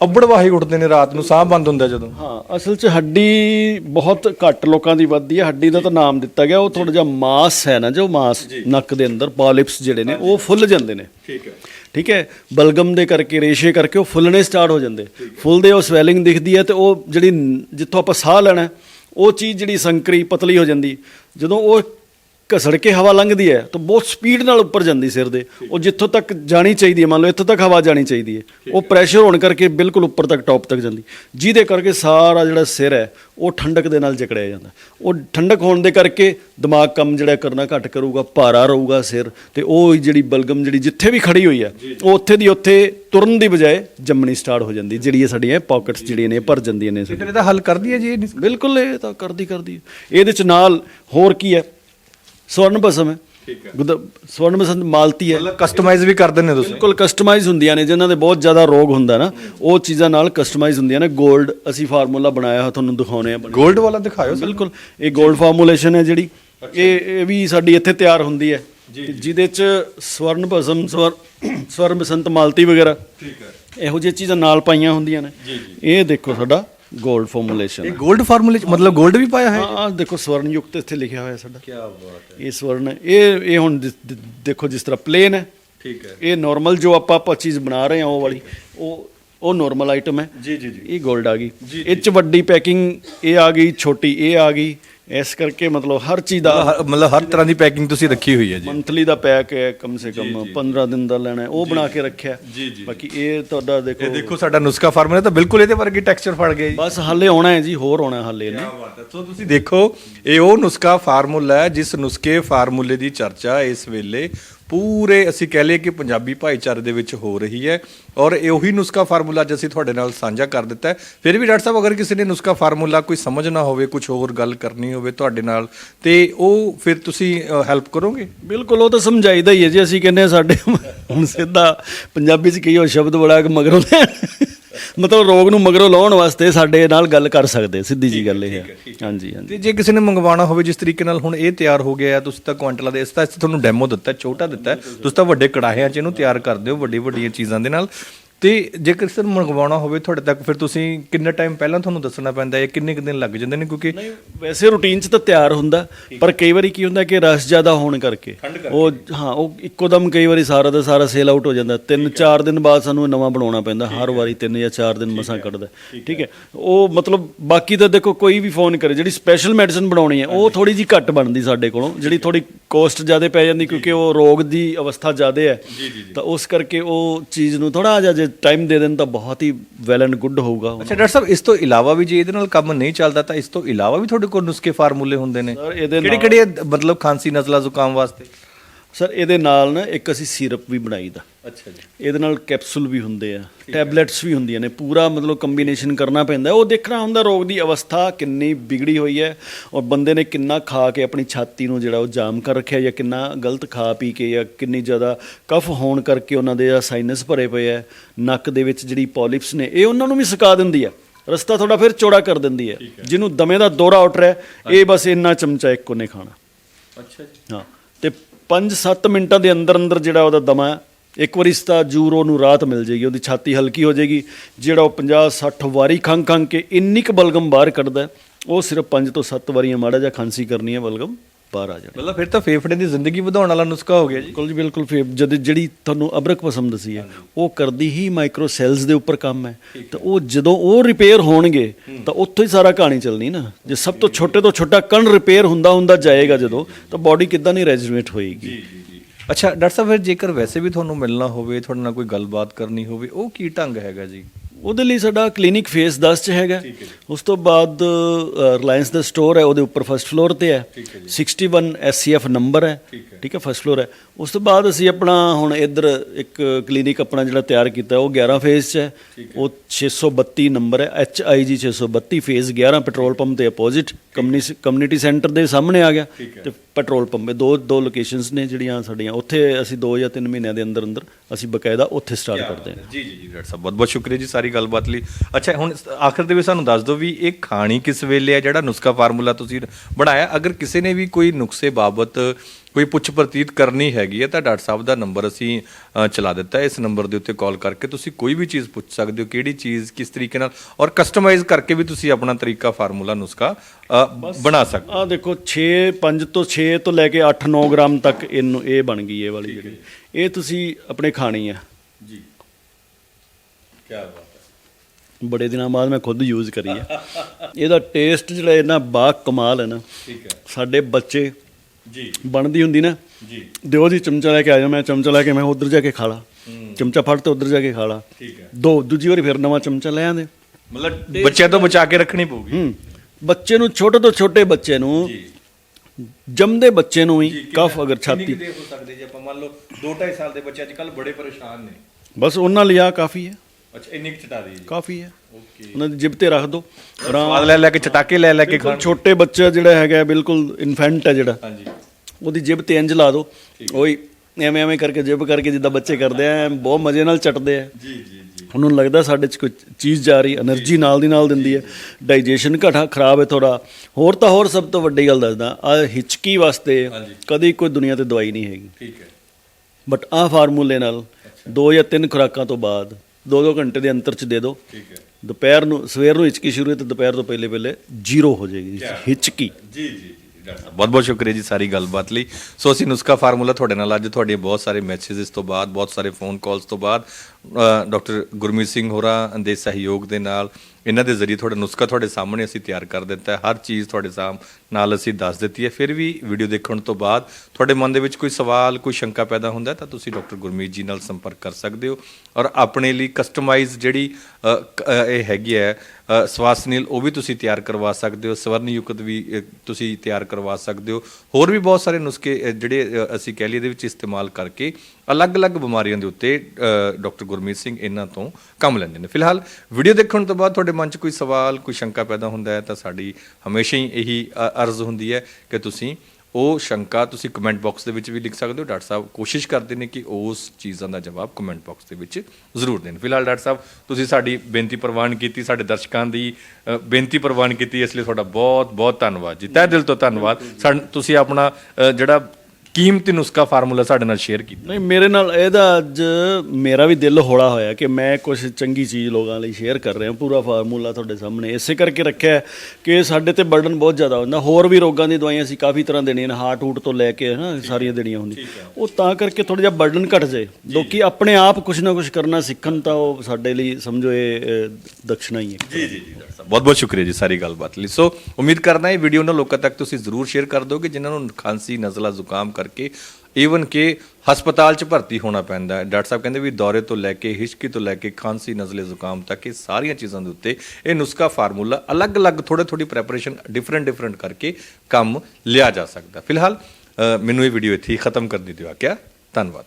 ਅੱਬੜ ਵਾਹੀ ਉੱਠਦੇ ਨੇ ਰਾਤ ਨੂੰ ਸਾਹ ਬੰਦ ਹੁੰਦਾ ਜਦੋਂ। ਹਾਂ ਅਸਲ 'ਚ ਹੱਡੀ ਬਹੁਤ ਘੱਟ ਲੋਕਾਂ ਦੀ ਵੱਧਦੀ ਹੈ। ਹੱਡੀ ਦਾ ਤਾਂ ਨਾਮ ਦਿੱਤਾ ਗਿਆ ਉਹ ਥੋੜਾ ਜਿਹਾ ਮਾਸ ਹੈ ਨਾ ਜੋ ਮਾਸ ਨੱਕ ਦੇ ਅੰਦਰ ਪੋਲਿਪਸ ਜਿਹੜੇ ਨੇ ਉਹ ਫੁੱਲ ਜਾਂਦੇ ਨੇ। ਠੀਕ ਹੈ। ਠੀਕ ਹੈ? ਬਲਗਮ ਦੇ ਕਰਕੇ ਰੇਸ਼ੇ ਕਰਕੇ ਉਹ ਫੁੱਲਣੇ ਸਟਾਰਟ ਹੋ ਜਾਂਦੇ। ਫੁੱਲਦੇ ਉਹ ਸਵੈਲਿੰਗ ਦਿਖਦੀ ਹੈ ਤੇ ਉਹ ਜਿਹੜੀ ਜਿੱਥੋਂ ਆਪਾਂ ਸਾਹ ਲੈਣਾ ਉਹ ਚੀਜ਼ ਜਿਹੜੀ ਸੰਕਰੀ ਪਤਲੀ ਹੋ ਜਾਂਦੀ। ਜਦੋਂ ਉਹ ਘਸੜ ਕੇ ਹਵਾ ਲੰਘਦੀ ਹੈ ਤਾਂ ਬਹੁਤ ਸਪੀਡ ਨਾਲ ਉੱਪਰ ਜਾਂਦੀ ਸਿਰ ਦੇ। ਉਹ ਜਿੱਥੋਂ ਤੱਕ ਜਾਣੀ ਚਾਹੀਦੀ ਹੈ ਮੰਨ ਲਓ ਇੱਥੋਂ ਤੱਕ ਹਵਾ ਜਾਣੀ ਚਾਹੀਦੀ ਹੈ। ਉਹ ਪ੍ਰੈਸ਼ਰ ਹੋਣ ਕਰਕੇ ਬਿਲਕੁਲ ਉੱਪਰ ਤੱਕ ਟੌਪ ਤੱਕ ਜਾਂਦੀ। ਜਿਹਦੇ ਕਰਕੇ ਸਾਰਾ ਜਿਹੜਾ ਸਿਰ ਹੈ ਉਹ ਠੰਡਕ ਦੇ ਨਾਲ ਜਕੜਿਆ ਜਾਂਦਾ। ਉਹ ਠੰਡਕ ਹੋਣ ਦੇ ਕਰਕੇ ਦਿਮਾਗ ਕੰਮ ਜਿਹੜਾ ਕਰਨਾ ਘੱਟ ਕਰੂਗਾ ਭਾਰਾ ਰਹੂਗਾ ਸਿਰ ਤੇ ਉਹ ਜਿਹੜੀ ਬਲਗਮ ਜਿਹੜੀ ਜਿੱਥੇ ਵੀ ਖੜੀ ਹੋਈ ਹੈ ਉਹ ਉੱਥੇ ਦੀ ਉੱਥੇ ਤੁਰਨ ਦੀ ਬਜਾਏ ਜੰਮਣੀ ਸਟਾਰਟ ਹੋ ਜਾਂਦੀ। ਜਿਹੜੀਆਂ ਸਾਡੀਆਂ ਪਾਕਟਸ ਜਿਹੜੀਆਂ ਨੇ ਇਹ ਭਰ ਜਾਂਦੀਆਂ ਨੇ ਇਹਦਾ ਹੱਲ ਕਰਦੀ ਹੈ ਜੀ ਇਹ? ਬਿਲਕੁਲ ਇਹ ਤਾਂ ਕਰਦੀ ਕਰਦੀ। ਇਹਦੇ ਚ ਨਾਲ ਹੋਰ ਕੀ ਹੈ? ਸਵਰਨ ਬਸਮ ਹੈ। ਠੀਕ ਹੈ। ਸਵਰਨ ਬਸਮ ਮਾਲਤੀ ਹੈ। ਮਤਲਬ ਕਸਟਮਾਈਜ਼ ਵੀ ਕਰ ਦਿੰਦੇ ਤੁਸੀਂ। ਬਿਲਕੁਲ ਕਸਟਮਾਈਜ਼ ਹੁੰਦੀਆਂ ਨੇ ਜਿਨ੍ਹਾਂ ਦੇ ਬਹੁਤ ਜ਼ਿਆਦਾ ਰੋਗ ਹੁੰਦਾ ਨਾ ਉਹ ਚੀਜ਼ਾਂ ਨਾਲ ਕਸਟਮਾਈਜ਼ ਹੁੰਦੀਆਂ ਨੇ। 골ਡ ਅਸੀਂ ਫਾਰਮੂਲਾ ਬਣਾਇਆ ਹੋਇਆ ਤੁਹਾਨੂੰ ਦਿਖਾਉਣੇ ਆ 골ਡ ਵਾਲਾ ਦਿਖਾਇਓ ਬਿਲਕੁਲ ਇਹ 골ਡ ਫਾਰਮੂਲੇਸ਼ਨ ਹੈ ਜਿਹੜੀ। ਇਹ ਇਹ ਵੀ ਸਾਡੀ ਇੱਥੇ ਤਿਆਰ ਹੁੰਦੀ ਹੈ। ਜਿਹਦੇ ਚ ਸਵਰਨ ਭਸਮ ਸਵਰ ਸਵਰਨ ਬਸੰਤ ਮਾਲਤੀ ਵਗੈਰਾ ਠੀਕ ਹੈ। ਇਹੋ ਜਿਹੀ ਚੀਜ਼ਾਂ ਨਾਲ ਪਾਈਆਂ ਹੁੰਦੀਆਂ ਨੇ। ਇਹ ਦੇਖੋ ਸਾਡਾ ਗੋਲਡ ਫਾਰਮੂਲੇਸ਼ਨ ਇਹ 골ਡ ਫਾਰਮੂਲੇ ਮਤਲਬ 골ਡ ਵੀ ਪਾਇਆ ਹੈ? ਆ ਦੇਖੋ ਸਵਰਨ ਯੁਕਤ ਇੱਥੇ ਲਿਖਿਆ ਹੋਇਆ ਸਾਡਾ। ਕੀ ਬਾਤ ਹੈ। ਇਹ ਸਵਰਨ ਇਹ ਇਹ ਹੁਣ ਦੇਖੋ ਜਿਸ ਤਰ੍ਹਾਂ ਪਲੇਨ ਹੈ। ਠੀਕ ਹੈ। ਇਹ ਨਾਰਮਲ ਜੋ ਆਪਾਂ ਆਪਾਂ ਚੀਜ਼ ਬਣਾ ਰਹੇ ਹਾਂ ਉਹ ਵਾਲੀ ਉਹ ਉਹ ਨਾਰਮਲ ਆਈਟਮ ਹੈ। ਜੀ ਜੀ ਜੀ। ਇਹ 골ਡ ਆ ਗਈ। ਇਹ ਚ ਵੱਡੀ ਪੈਕਿੰਗ ਇਹ ਆ ਗਈ ਛੋਟੀ ਇਹ ਆ ਗਈ। ਇਸ ਕਰਕੇ ਮਤਲਬ ਹਰ ਚੀਜ਼ ਦਾ ਮਤਲਬ ਹਰ ਤਰ੍ਹਾਂ ਦੀ ਪੈਕਿੰਗ ਤੁਸੀਂ ਰੱਖੀ ਹੋਈ ਹੈ ਜੀ। ਮੰਥਲੀ ਦਾ ਪੈਕ ਹੈ ਕਮ ਸੇ ਕਮ 15 ਦਿਨ ਦਾ ਲੈਣਾ ਹੈ ਉਹ ਬਣਾ ਕੇ ਰੱਖਿਆ। ਬਾਕੀ ਇਹ ਤੁਹਾਡਾ ਇਹ ਦੇਖੋ ਦੇਖੋ ਸਾਡਾ ਨੁਸਖਾ ਫਾਰਮੂਲਾ ਤਾਂ ਬਿਲਕੁਲ ਇਹਦੇ ਵਰਗੀ ਟੈਕਸਚਰ ਫੜ ਗਿਆ ਜੀ। ਬਸ ਹਾਲੇ ਆਉਣਾ ਹੈ ਜੀ ਹੋਰ ਆਉਣਾ ਹਾਲੇ ਨੇ ਸੋ ਤੁਸੀਂ ਦੇਖੋ ਇਹ ਉਹ ਨੁਸਖਾ ਫਾਰਮੂਲਾ ਹੈ ਜਿਸ ਨੁਸਖੇ ਫਾਰਮੂਲੇ ਦੀ ਚਰਚਾ ਇਸ ਵੇਲੇ ਪੂਰੇ ਅਸੀਂ ਕਹਿ ਲਈਏ ਕਿ ਪੰਜਾਬੀ ਭਾਈਚਾਰੇ ਦੇ ਵਿੱਚ ਹੋ ਰਹੀ ਹੈ ਔਰ ਇਹ ਉਹੀ ਨੁਸਖਾ ਫਾਰਮੂਲਾ ਅੱਜ ਅਸੀਂ ਤੁਹਾਡੇ ਨਾਲ ਸਾਂਝਾ ਕਰ ਦਿੱਤਾ ਹੈ। ਫਿਰ ਵੀ ਡਾਕਟਰ ਸਾਹਿਬ, ਅਗਰ ਕਿਸੇ ਨੇ ਨੁਸਖਾ ਫਾਰਮੂਲਾ ਕੋਈ ਸਮਝ ਨਾ ਹੋਵੇ ਕੁਝ ਹੋਰ ਗੱਲ ਕਰਨੀ ਹੋਵੇ ਤੁਹਾਡੇ ਨਾਲ, ਤੇ ਉਹ ਫਿਰ ਤੁਸੀਂ ਹੈਲਪ ਕਰੋਗੇ? ਬਿਲਕੁਲ, ਉਹ ਤਾਂ ਸਮਝਾਈਦਾ ਹੀ ਹੈ ਜੀ। ਅਸੀਂ ਕਹਿੰਦੇ ਹਾਂ ਸਾਡੇ ਹੁਣ ਸਿੱਧਾ ਪੰਜਾਬੀ ਚ ਕਈ ਉਹ ਸ਼ਬਦ ਬੜਾ ਮਗਰੋਂ ਲੈਣ। ਮਤਲਬ ਰੋਗ ਨੂੰ ਮਗਰੋਂ ਲਾਉਣ ਵਾਸਤੇ ਸਾਡੇ ਨਾਲ ਗੱਲ ਕਰ ਸਕਦੇ ਸਿੱਧੀ ਜੀ ਗੱਲ ਇਹ ਹੈ ਹਾਂਜੀ ਹਾਂਜੀ। ਤੇ ਜੇ ਕਿਸੇ ਨੇ ਮੰਗਵਾਉਣਾ ਹੋਵੇ ਜਿਸ ਤਰੀਕੇ ਨਾਲ ਹੁਣ ਇਹ ਤਿਆਰ ਹੋ ਗਿਆ ਹੈ, ਤੁਸੀਂ ਤਾਂ ਕੁਆਂਟਲਾਂ ਦੇ ਇਸ ਤਾਂ ਤੁਹਾਨੂੰ ਡੈਮੋ ਦਿੱਤਾ ਛੋਟਾ ਦਿੱਤਾ। ਤੁਸੀਂ ਤਾਂ ਵੱਡੇ ਕੜਾਹਿਆਂ 'ਚ ਇਹਨੂੰ ਤਿਆਰ ਕਰਦੇ ਹੋ ਵੱਡੀ ਵੱਡੀਆਂ ਚੀਜ਼ਾਂ ਦੇ ਨਾਲ। ਤੇ ਜੇ ਕਿਸੇ ਨੂੰ ਮੰਗਵਾਉਣਾ ਹੋਵੇ ਤੁਹਾਡੇ ਤੱਕ ਫਿਰ ਤੁਸੀਂ ਕਿੰਨਾ ਟਾਈਮ ਪਹਿਲਾਂ ਤੁਹਾਨੂੰ ਦੱਸਣਾ ਪੈਂਦਾ ਹੈ ਕਿੰਨੇ ਕੁ ਦਿਨ ਲੱਗ ਜਾਂਦੇ ਨੇ? ਕਿਉਂਕਿ ਵੈਸੇ ਰੂਟੀਨ ਚ ਤਾਂ ਤਿਆਰ ਹੁੰਦਾ ਪਰ ਕਈ ਵਾਰੀ ਕੀ ਹੁੰਦਾ ਕਿ ਰਸ ਜ਼ਿਆਦਾ ਹੋਣ ਕਰਕੇ। ਉਹ ਹਾਂ ਉਹ ਇੱਕੋ ਦਮ ਕਈ ਵਾਰੀ ਸਾਰਾ ਦਾ ਸਾਰਾ ਸੇਲ ਆਊਟ ਹੋ ਜਾਂਦਾ। ਤਿੰਨ ਚਾਰ ਦਿਨ ਬਾਅਦ ਸਾਨੂੰ ਨਵਾਂ ਬਣਾਉਣਾ ਪੈਂਦਾ ਹਰ ਵਾਰੀ ਤਿੰਨ ਜਾਂ ਚਾਰ ਦਿਨ ਮਸਾਂ ਕੱਢਦਾ। ਠੀਕ ਹੈ। ਉਹ ਮਤਲਬ ਬਾਕੀ ਤਾਂ ਦੇਖੋ ਕੋਈ ਵੀ ਫੋਨ ਕਰੇ ਜਿਹੜੀ ਸਪੈਸ਼ਲ ਮੈਡੀਸਨ ਬਣਾਉਣੀ ਹੈ ਉਹ ਥੋੜੀ ਜੀ ਘੱਟ ਬਣਦੀ ਸਾਡੇ ਕੋਲੋਂ। ਜਿਹੜੀ ਥੋੜੀ ਕੋਸਟ ਜ਼ਿਆਦਾ ਪੈ ਜਾਂਦੀ ਕਿਉਂਕਿ ਉਹ ਰੋਗ ਦੀ ਅਵਸਥਾ ਜ਼ਿਆਦਾ ਹੈ ਤਾਂ ਉਸ ਕਰਕੇ ਉਹ ਚੀਜ਼ ਨੂੰ ਥੋੜਾ ਜਿਹਾ ਜੇ ਟਾਈਮ ਦੇ ਦੇਣ ਤਾਂ ਬਹੁਤ ਹੀ ਵੈਲ ਐਂਡ ਗੁੱਡ ਹੋਊਗਾ। ਅੱਛਾ ਡਾਕਟਰ ਸਾਹਿਬ ਇਸ ਤੋਂ ਇਲਾਵਾ ਵੀ ਜੇ ਇਹਦੇ ਨਾਲ ਕੰਮ ਨਹੀਂ ਚੱਲਦਾ ਤਾਂ ਇਸ ਤੋਂ ਇਲਾਵਾ ਵੀ ਤੁਹਾਡੇ ਕੋਲ ਨੁਸਖੇ ਫਾਰਮੂਲੇ ਹੁੰਦੇ ਨੇ। ਕਿਹੜੇ ਕਿਹੜੇ ਮਤਲਬ ਖਾਂਸੀ ਨਜ਼ਲਾ ਜ਼ੁਕਾਮ ਵਾਸਤੇ? ਸਰ ਇਹਦੇ ਨਾਲ ਨਾ ਇੱਕ ਅਸੀਂ ਸਿਰਪ ਵੀ ਬਣਾਈਦਾ ਅੱਛਾ ਜੀ। ਇਹਦੇ ਨਾਲ ਕੈਪਸੂਲ ਵੀ ਹੁੰਦੇ ਆ ਟੈਬਲੇਟਸ ਵੀ ਹੁੰਦੀਆਂ ਨੇ। ਪੂਰਾ ਮਤਲਬ ਕੰਬੀਨੇਸ਼ਨ ਕਰਨਾ ਪੈਂਦਾ ਉਹ ਦੇਖਣਾ ਹੁੰਦਾ ਰੋਗ ਦੀ ਅਵਸਥਾ ਕਿੰਨੀ ਵਿਗੜੀ ਹੋਈ ਹੈ ਔਰ ਬੰਦੇ ਨੇ ਕਿੰਨਾ ਖਾ ਕੇ ਆਪਣੀ ਛਾਤੀ ਨੂੰ ਜਿਹੜਾ ਉਹ ਜਾਮ ਕਰ ਰੱਖਿਆ ਜਾਂ ਕਿੰਨਾ ਗਲਤ ਖਾ ਪੀ ਕੇ ਜਾਂ ਕਿੰਨੀ ਜ਼ਿਆਦਾ ਕਫ ਹੋਣ ਕਰਕੇ ਉਹਨਾਂ ਦੇ ਸਾਈਨਸ ਭਰੇ ਪਏ ਆ। ਨੱਕ ਦੇ ਵਿੱਚ ਜਿਹੜੀ ਪੋਲਿਪਸ ਨੇ ਇਹ ਉਹਨਾਂ ਨੂੰ ਵੀ ਸੁਕਾ ਦਿੰਦੀ ਆ। ਰਸਤਾ ਥੋੜਾ ਫਿਰ ਚੌੜਾ ਕਰ ਦਿੰਦੀ ਹੈ। ਜਿਹਨੂੰ ਦਮੇ ਦਾ ਦੌਰਾ ਉੱਠ ਰਿਹਾ ਇਹ ਬਸ ਇੰਨਾ ਚਮਚਾ ਇੱਕ ਉਹਨੇ ਖਾਣਾ। ਅੱਛਾ ਜੀ। ਹਾਂ। ਤੇ 5-7 ਮਿੰਟਾਂ ਦੇ ਅੰਦਰ ਅੰਦਰ ਜਿਹੜਾ ਉਹਦਾ ਦਮਾ ਇੱਕ ਵਾਰੀ ਸਤਾ ਜੂਰੋ ਨੂੰ ਰਾਤ ਮਿਲ ਜਾਏਗੀ, ਉਹਦੀ ਛਾਤੀ ਹਲਕੀ ਹੋ ਜਾਏਗੀ, ਜਿਹੜਾ ਉਹ 50-60 ਵਾਰੀ ਖੰਘ ਖੰਘ ਕੇ ਇੰਨੀ ਕੁ ਬਲਗਮ ਬਾਹਰ ਕੱਢਦਾ ਉਹ ਸਿਰਫ 5 ਤੋਂ 7 ਵਾਰੀਆਂ ਮਾੜਾ ਜਿਹਾ ਖਾਂਸੀ ਕਰਨੀ ਹੈ ਬਲਗਮ। ਬਾਹਰ ਆ ਜਾਣਾ। ਮਤਲਬ ਫਿਰ ਤਾਂ ਫੇਫੜੇ ਦੀ ਜ਼ਿੰਦਗੀ ਵਧਾਉਣ ਵਾਲਾ ਨੁਸਖਾ ਹੋ ਗਿਆ ਜੀ। ਬਿਲਕੁਲ ਜੀ ਬਿਲਕੁਲ ਫਿਰ ਜਦ ਜਿਹੜੀ ਤੁਹਾਨੂੰ ਅਬਰਕ ਪਸੰਦ ਸੀ ਹੈ ਉਹ ਕਰਦੀ ਹੀ ਮਾਈਕਰੋ ਸੈਲਸ ਦੇ ਉੱਪਰ ਕੰਮ ਹੈ। ਤਾਂ ਉਹ ਜਦੋਂ ਉਹ ਰਿਪੇਅਰ ਹੋਣਗੇ ਤਾਂ ਉੱਥੋਂ ਹੀ ਸਾਰਾ ਕਹਾਣੀ ਚੱਲਣੀ ਨਾ। ਜੇ ਸਭ ਤੋਂ ਛੋਟੇ ਤੋਂ ਛੋਟਾ ਕਣ ਰਿਪੇਅਰ ਹੁੰਦਾ ਹੁੰਦਾ ਜਾਏਗਾ ਜਦੋਂ ਤਾਂ ਬਾਡੀ ਕਿੱਦਾਂ ਨਹੀਂ ਰੈਜੂਨੇਟ ਹੋਏਗੀ? ਅੱਛਾ ਡਾਕਟਰ ਸਾਹਿਬ ਫਿਰ ਜੇਕਰ ਵੈਸੇ ਵੀ ਤੁਹਾਨੂੰ ਮਿਲਣਾ ਹੋਵੇ ਤੁਹਾਡੇ ਨਾਲ ਕੋਈ ਗੱਲਬਾਤ ਕਰਨੀ ਹੋਵੇ ਉਹ ਕੀ ਢੰਗ ਹੈਗਾ ਜੀ? ਉਹਦੇ ਲਈ ਸਾਡਾ ਕਲੀਨਿਕ ਫੇਸ 10 ਚ ਹੈਗਾ। ਉਸ ਤੋਂ ਬਾਅਦ ਰਿਲਾਇੰਸ ਦਾ ਸਟੋਰ ਹੈ ਉਹਦੇ ਉੱਪਰ ਫਸਟ ਫਲੋਰ ਤੇ ਹੈ। 61 SCF ਨੰਬਰ ਹੈ। ਠੀਕ ਹੈ। ਫਸਟ ਫਲੋਰ ਹੈ। ਉਸ ਤੋਂ ਬਾਅਦ ਅਸੀਂ ਆਪਣਾ ਹੁਣ ਇੱਧਰ ਇੱਕ ਕਲੀਨਿਕ ਆਪਣਾ ਜਿਹੜਾ ਤਿਆਰ ਕੀਤਾ ਉਹ 11 ਫੇਸ ਚ ਹੈ। ਉਹ 632 ਨੰਬਰ ਹੈ। HIG 632 ਫੇਸ 11 ਪੈਟਰੋਲ ਪੰਪ ਦੇ ਅਪੋਜ਼ਿਟ ਕਮਿਊਨਿਟੀ ਸੈਂਟਰ ਦੇ ਸਾਹਮਣੇ ਆ ਗਿਆ। ਤੇ ਪੈਟਰੋਲ ਪੰਪ ਦੋ ਦੋ ਲੋਕੇਸ਼ਨਸ ਨੇ ਜਿਹੜੀਆਂ ਸਾਡੀਆਂ। ਉੱਥੇ ਅਸੀਂ 2 ਜਾਂ 3 ਮਹੀਨਿਆਂ ਦੇ ਅੰਦਰ ਅੰਦਰ ਅਸੀਂ ਬਕਾਇਦਾ ਉੱਥੇ ਸਟਾਰਟ ਕਰਦੇ ਹਾਂ। ਜੀ ਜੀ ਜੀ ਡਾਕਟਰ ਸਾਹਿਬ ਬਹੁਤ ਬਹੁਤ ਸ਼ੁਕਰੀਆ ਜੀ ਸਾਰੀ ਗੱਲਬਾਤ ਲਈ। ਅੱਛਾ ਹੁਣ ਆਖਰ ਦੇ ਵਿੱਚ ਸਾਨੂੰ ਦੱਸ ਦਿਓ ਵੀ ਇਹ ਖਾਣੀ ਕਿਸ ਵੇਲੇ ਹੈ ਜਿਹੜਾ ਨੁਸਖਾ ਫਾਰਮੂਲਾ ਤੁਸੀਂ ਬਣਾਇਆ ਅਗਰ ਕਿਸੇ ਨੇ ਵੀ ਕੋਈ ਨੁਕਸੇ ਬਾਬਤ ਕੋਈ ਪੁੱਛ ਪ੍ਰਤੀਤ ਕਰਨੀ ਹੈਗੀ ਹੈ ਤਾਂ ਡਾਕਟਰ ਸਾਹਿਬ ਦਾ ਨੰਬਰ ਅਸੀਂ ਅ, ਚਲਾ ਦਿੱਤਾ ਹੈ। ਇਸ ਨੰਬਰ ਦੇ ਉੱਤੇ ਕਾਲ ਕਰਕੇ ਤੁਸੀਂ ਕੋਈ ਵੀ ਚੀਜ਼ ਪੁੱਛ ਸਕਦੇ ਹੋ ਕਿਹੜੀ ਚੀਜ਼ ਕਿਸ ਤਰੀਕੇ ਨਾਲ ਔਰ ਕਸਟਮਾਈਜ਼ ਕਰਕੇ ਵੀ ਤੁਸੀਂ ਆਪਣਾ ਤਰੀਕਾ ਫਾਰਮੂਲਾ ਨੁਸਖਾ ਅ, ਬਣਾ ਸਕਦੇ ਹੋ ਆ ਦੇਖੋ 6 5 ਤੋਂ 6 ਤੋਂ ਲੈ ਕੇ 8 9 ਗ੍ਰਾਮ ਤੱਕ ਇਹਨੂੰ ਇਹ ਬਣ ਗਈ ਇਹ ਵਾਲੀ ਜਿਹੜੀ। ਇਹ ਤੁਸੀਂ ਆਪਣੇ ਖਾਣੀ ਆ ਜੀ। ਕੀ ਬਾਤ ਬੜੇ ਦਿਨਾਂ ਬਾਅਦ ਮੈਂ ਖੁਦ ਯੂਜ਼ ਕਰੀ ਆ ਇਹਦਾ ਟੇਸਟ ਜਿਹੜਾ ਇਹਨਾਂ ਬਾ ਕਮਾਲ ਹੈ ਨਾ ਠੀਕ ਹੈ। ਸਾਡੇ ਬੱਚੇ ਜੀ। ਬਣਦੀ ਹੁੰਦੀ ਨਾ ਜੀ। ਦਿਓ ਜੀ ਚਮਚਾ ਲੈ ਕੇ ਆ ਜਾ ਮੈਂ ਚਮਚਾ ਲੈ ਕੇ ਮੈਂ ਉਧਰ ਜਾ ਕੇ ਖਾ ਲਾ। ਚਮਚਾ ਫੜ ਤੇ ਉਧਰ ਜਾ ਕੇ ਖਾ ਲਾ। ਠੀਕ ਹੈ। ਦੋ ਦੂਜੀ ਵਾਰੀ ਫਿਰ ਨਵਾਂ ਚਮਚਾ ਲੈ ਆਂਦੇ। ਮਤਲਬ ਬੱਚਿਆਂ ਤੋਂ ਬਚਾ ਕੇ ਰੱਖਣੀ ਪਊਗੀ। ਹੂੰ। ਬੱਚੇ ਨੂੰ ਛੋਟੇ ਤੋਂ ਛੋਟੇ ਬੱਚੇ ਨੂੰ ਜੰਮਦੇ ਬੱਚੇ ਨੂੰ ਹੀ ਕਫ ਅਗਰ ਛਾਤੀ ਦੇਰ ਹੋ ਸਕਦੇ ਜੇ ਆਪਾਂ ਮੰਨ ਲਓ 2.5 ਸਾਲ ਦੇ ਬੱਚੇ ਅੱਜ ਕੱਲ ਬੜੇ ਪਰੇਸ਼ਾਨ ਨੇ। ਬਸ ਉਹਨਾਂ ਲਈ ਆ ਕਾਫੀ ਹੈ। ਅੱਛਾ ਇੰਨੀ ਚਟਾ ਦੀ ਜੀ। ਕਾਫੀ ਹੈ। ਉਹਨਾਂ ਦੀ ਜਿਬ ਤੇ ਰੱਖ ਦਿਓ ਆਰਾਮ ਲੈ ਲੈ ਕੇ ਚਟਾਕੇ ਲੈ ਲੈ ਕੇ ਛੋਟੇ ਬੱਚਾ ਜਿਹੜਾ ਹੈਗਾ ਬਿਲਕੁਲ ਇਨਫੈਂਟ ਹੈ ਜਿਹੜਾ। ਹਾਂਜੀ। ਉਹਦੀ ਜਿਬ ਤੇ ਇੰਜ ਲਾ ਦਿਓ ਉਹੀ ਐਵੇਂ ਐਵੇਂ ਕਰਕੇ ਜਿਬ ਕਰਕੇ ਜਿੱਦਾਂ ਬੱਚੇ ਕਰਦੇ ਆ ਬਹੁਤ ਮਜ਼ੇ ਨਾਲ ਚਟਦੇ ਆ। ਜੀ ਜੀ ਉਹਨਾਂ ਨੂੰ ਲੱਗਦਾ ਸਾਡੇ ਚ ਕੋਈ ਚੀਜ਼ ਜਾ ਰਹੀ એનર્ਜੀ ਨਾਲ ਦੀ ਨਾਲ ਦਿੰਦੀ ਹੈ। ਡਾਈਜੈਸ਼ਨ ਘਟਾ ਖਰਾਬ ਹੈ ਥੋੜਾ ਹੋਰ ਤਾਂ ਹੋਰ ਸਭ ਤੋਂ ਵੱਡੀ ਗੱਲ ਦੱਸਦਾ ਆ ਹਿਚਕੀ ਵਾਸਤੇ ਹਾਂਜੀ। ਕਦੀ ਕੋਈ ਦੁਨੀਆ ਤੇ ਦਵਾਈ ਨਹੀਂ ਹੈਗੀ। ਠੀਕ ਹੈ। ਬਟ ਆ ਫਾਰਮੂਲੇ ਨਾਲ ਦੋ ਜਾਂ ਤਿੰਨ ਖੁਰਾਕਾਂ ਤੋਂ ਬਾਅਦ ਦੋ ਦੋ ਘੰਟੇ ਦੇ ਅੰਤਰ ਚ ਦੇ ਦਿਓ ਠੀਕ ਹੈ। ਦੁਪਹਿਰ ਨੂੰ ਸਵੇਰ ਨੂੰ ਹਿਚਕੀ ਸ਼ੁਰੂ ਹੈ ਤੇ ਦੁਪਹਿਰ ਤੋਂ ਪਹਿਲੇ ਪਹਿਲੇ ਜ਼ੀਰੋ ਹੋ ਜਾਏਗੀ ਹਿਚਕੀ। ਜੀ ਜੀ ਜੀ ਬਹੁਤ ਬਹੁਤ ਸ਼ੁਕਰੀਆ ਜੀ ਸਾਰੀ ਗੱਲਬਾਤ ਲਈ। ਸੋ ਅਸੀਂ ਨੁਸਖਾ ਫਾਰਮੂਲਾ ਤੁਹਾਡੇ ਨਾਲ ਅੱਜ ਤੁਹਾਡੇ ਬਹੁਤ ਸਾਰੇ ਮੈਸੇजेस ਤੋਂ ਬਾਅਦ ਬਹੁਤ ਸਾਰੇ ਫੋਨ ਕਾਲਸ ਤੋਂ ਬਾਅਦ ਡਾਕਟਰ ਗੁਰਮੀਤ ਸਿੰਘ ਹੋਰਾਂ ਦੇ ਸਹਿਯੋਗ ਦੇ ਨਾਲ ਇਹਨਾਂ ਦੇ ਜ਼ਰੀਏ ਤੁਹਾਡਾ ਨੁਸਖਾ ਤੁਹਾਡੇ ਸਾਹਮਣੇ ਅਸੀਂ ਤਿਆਰ ਕਰ ਦਿੱਤਾ ਹੈ। ਹਰ ਚੀਜ਼ ਤੁਹਾਡੇ ਸਾਹਮ ਨਾਲ ਅਸੀਂ ਦੱਸ ਦਿੱਤੀ ਹੈ। ਫਿਰ ਵੀ ਵੀਡੀਓ ਦੇਖਣ ਤੋਂ ਬਾਅਦ ਤੁਹਾਡੇ ਮਨ ਦੇ ਵਿੱਚ ਕੋਈ ਸਵਾਲ ਕੋਈ ਸ਼ੰਕਾ ਪੈਦਾ ਹੁੰਦਾ ਤਾਂ ਤੁਸੀਂ ਡਾਕਟਰ ਗੁਰਮੀਤ ਜੀ ਨਾਲ ਸੰਪਰਕ ਕਰ ਸਕਦੇ ਹੋ। ਔਰ ਆਪਣੇ ਲਈ ਕਸਟਮਾਈਜ਼ ਜਿਹੜੀ ਇਹ ਹੈਗੀ ਹੈ ਸਵਾਸਨੀਲ ਉਹ ਵੀ ਤੁਸੀਂ ਤਿਆਰ ਕਰਵਾ ਸਕਦੇ ਹੋ। ਸਵਰਨਯੁਕਤ ਵੀ ਤੁਸੀਂ ਤਿਆਰ ਕਰਵਾ ਸਕਦੇ ਹੋ। ਹੋਰ ਵੀ ਬਹੁਤ ਸਾਰੇ ਨੁਸਖੇ ਜਿਹੜੇ ਅਸੀਂ ਕਹਿ ਲਈਏ ਇਹਦੇ ਵਿੱਚ ਇਸਤੇਮਾਲ ਕਰਕੇ ਅਲੱਗ-ਅਲੱਗ ਬਿਮਾਰੀਆਂ ਦੇ ਉੱਤੇ ਅ, ਡਾਕਟਰ ਗੁਰਮੀਤ ਸਿੰਘ ਇਹਨਾਂ ਤੋਂ ਕੰਮ ਲੈਂਦੇ ਨੇ। ਫਿਲਹਾਲ ਵੀਡੀਓ ਦੇਖਣ ਤੋਂ ਬਾਅਦ ਤੁਹਾਡੇ ਮਨ 'ਚ ਕੋਈ ਸਵਾਲ ਕੋਈ ਸ਼ੰਕਾ ਪੈਦਾ ਹੁੰਦਾ ਹੈ ਤਾਂ ਸਾਡੀ ਹਮੇਸ਼ਾ ਹੀ ਇਹੀ ਅਰਜ਼ ਹੁੰਦੀ ਹੈ ਕਿ ਤੁਸੀਂ ਉਹ ਸ਼ੰਕਾ ਤੁਸੀਂ ਕਮੈਂਟ ਬਾਕਸ ਦੇ ਵਿੱਚ ਵੀ ਲਿਖ ਸਕਦੇ ਹੋ। ਡਾਕਟਰ ਸਾਹਿਬ ਕੋਸ਼ਿਸ਼ ਕਰਦੇ ਨੇ ਕਿ ਉਸ ਚੀਜ਼ਾਂ ਦਾ ਜਵਾਬ ਕਮੈਂਟ ਬਾਕਸ ਦੇ ਵਿੱਚ ਜ਼ਰੂਰ ਦੇਣ। ਫਿਲਹਾਲ ਡਾਕਟਰ ਸਾਹਿਬ ਤੁਸੀਂ ਸਾਡੀ ਬੇਨਤੀ ਪ੍ਰਵਾਨ ਕੀਤੀ ਸਾਡੇ ਦਰਸ਼ਕਾਂ ਦੀ ਬੇਨਤੀ ਪ੍ਰਵਾਨ ਕੀਤੀ ਇਸ ਲਈ ਤੁਹਾਡਾ ਬਹੁਤ ਬਹੁਤ ਧੰਨਵਾਦ ਜੀ। ਤਹਿ ਦਿਲ ਤੋਂ ਧੰਨਵਾਦ। ਤੁਸੀਂ ਆਪਣਾ ਜਿਹੜਾ ਕੀਮਤੀ ਨੁਸਖਾ ਫਾਰਮੂਲਾ ਸਾਡੇ ਨਾਲ ਸ਼ੇਅਰ ਕੀਤਾ। ਨਹੀਂ ਮੇਰੇ ਨਾਲ ਇਹਦਾ ਅੱਜ ਮੇਰਾ ਵੀ ਦਿਲ ਹੌਲਾ ਹੋਇਆ ਕਿ ਮੈਂ ਕੁਝ ਚੰਗੀ ਚੀਜ਼ ਲੋਕਾਂ ਲਈ ਸ਼ੇਅਰ ਕਰ ਰਿਹਾ ਪੂਰਾ ਫਾਰਮੂਲਾ ਤੁਹਾਡੇ ਸਾਹਮਣੇ। ਇਸੇ ਕਰਕੇ ਰੱਖਿਆ ਕਿ ਸਾਡੇ ਤੇ ਬਰਡਨ ਬਹੁਤ ਜ਼ਿਆਦਾ ਹੁੰਦਾ। ਹੋਰ ਵੀ ਰੋਗਾਂ ਦੀ ਦਵਾਈਆਂ ਅਸੀਂ ਕਾਫੀ ਤਰ੍ਹਾਂ ਦੇਣੀਆਂ ਨੇ ਹਾਰਟ ਹੂਟ ਤੋਂ ਲੈ ਕੇ ਹਨਾ ਸਾਰੀਆਂ ਦੇਣੀਆਂ ਹੁੰਦੀਆਂ। ਉਹ ਤਾਂ ਕਰਕੇ ਥੋੜਾ ਜਿਹਾ ਬਰਡਨ ਘਟ ਜਾਏ ਲੋਕੀ ਆਪਣੇ ਆਪ ਕੁਝ ਨਾ ਕੁਝ ਕਰਨਾ ਸਿੱਖਣ ਤਾਂ ਉਹ ਸਾਡੇ ਲਈ ਸਮਝੋ ਇਹ ਦਕਸ਼ਨਾ ਹੀ ਹੈ। ਜੀ ਜੀ ਜੀ ਡਾਕਟਰ ਸਾਹਿਬ ਬਹੁਤ ਬਹੁਤ ਸ਼ੁਕਰੀਆ ਜੀ ਸਾਰੀ ਗੱਲਬਾਤ ਲਈ। ਸੋ ਉਮੀਦ ਕਰਦਾ ਇਹ ਵੀਡੀਓ ਉਹਨਾਂ ਲੋਕਾਂ ਤੱਕ ਤੁਸੀਂ ਜ਼ਰੂਰ ਸ਼ੇਅਰ ਕਰ ਦਿਓਗੇ ਜਿਨ੍ਹਾਂ ਨੂੰ ਖਾਂਸੀ ਨਜ਼ਲਾ ਜ਼ੁਕਾਮ ਕਰਕੇ ਈਵਨ ਕਿ ਹਸਪਤਾਲ 'ਚ ਭਰਤੀ ਹੋਣਾ ਪੈਂਦਾ ਹੈ। ਡਾਕਟਰ ਸਾਹਿਬ ਕਹਿੰਦੇ ਵੀ ਦੌਰੇ ਤੋਂ ਲੈ ਕੇ, ਹਿਸ਼ਕੀ ਤੋਂ ਲੈ ਕੇ, ਖਾਂਸੀ, ਨਜ਼ਲੇ, ਜ਼ੁਕਾਮ ਤੱਕ ਇਹ ਸਾਰੀਆਂ ਚੀਜ਼ਾਂ ਦੇ ਉੱਤੇ ਇਹ ਨੁਸਖਾ ਫਾਰਮੂਲਾ ਅਲੱਗ-ਅਲੱਗ ਥੋੜੇ ਥੋੜੀ ਪ੍ਰੈਪਰੇਸ਼ਨ ਡਿਫਰੈਂਟ ਡਿਫਰੈਂਟ ਕਰਕੇ ਕੰਮ ਲਿਆ ਜਾ ਸਕਦਾ। ਫਿਲਹਾਲ ਮੈਨੂੰ ਇਹ ਵੀਡੀਓ ਇੱਥੇ ਹੀ ਖਤਮ ਕਰਨੀ ਦਿਓ ਕਿਆ ਧੰਨਵਾਦ।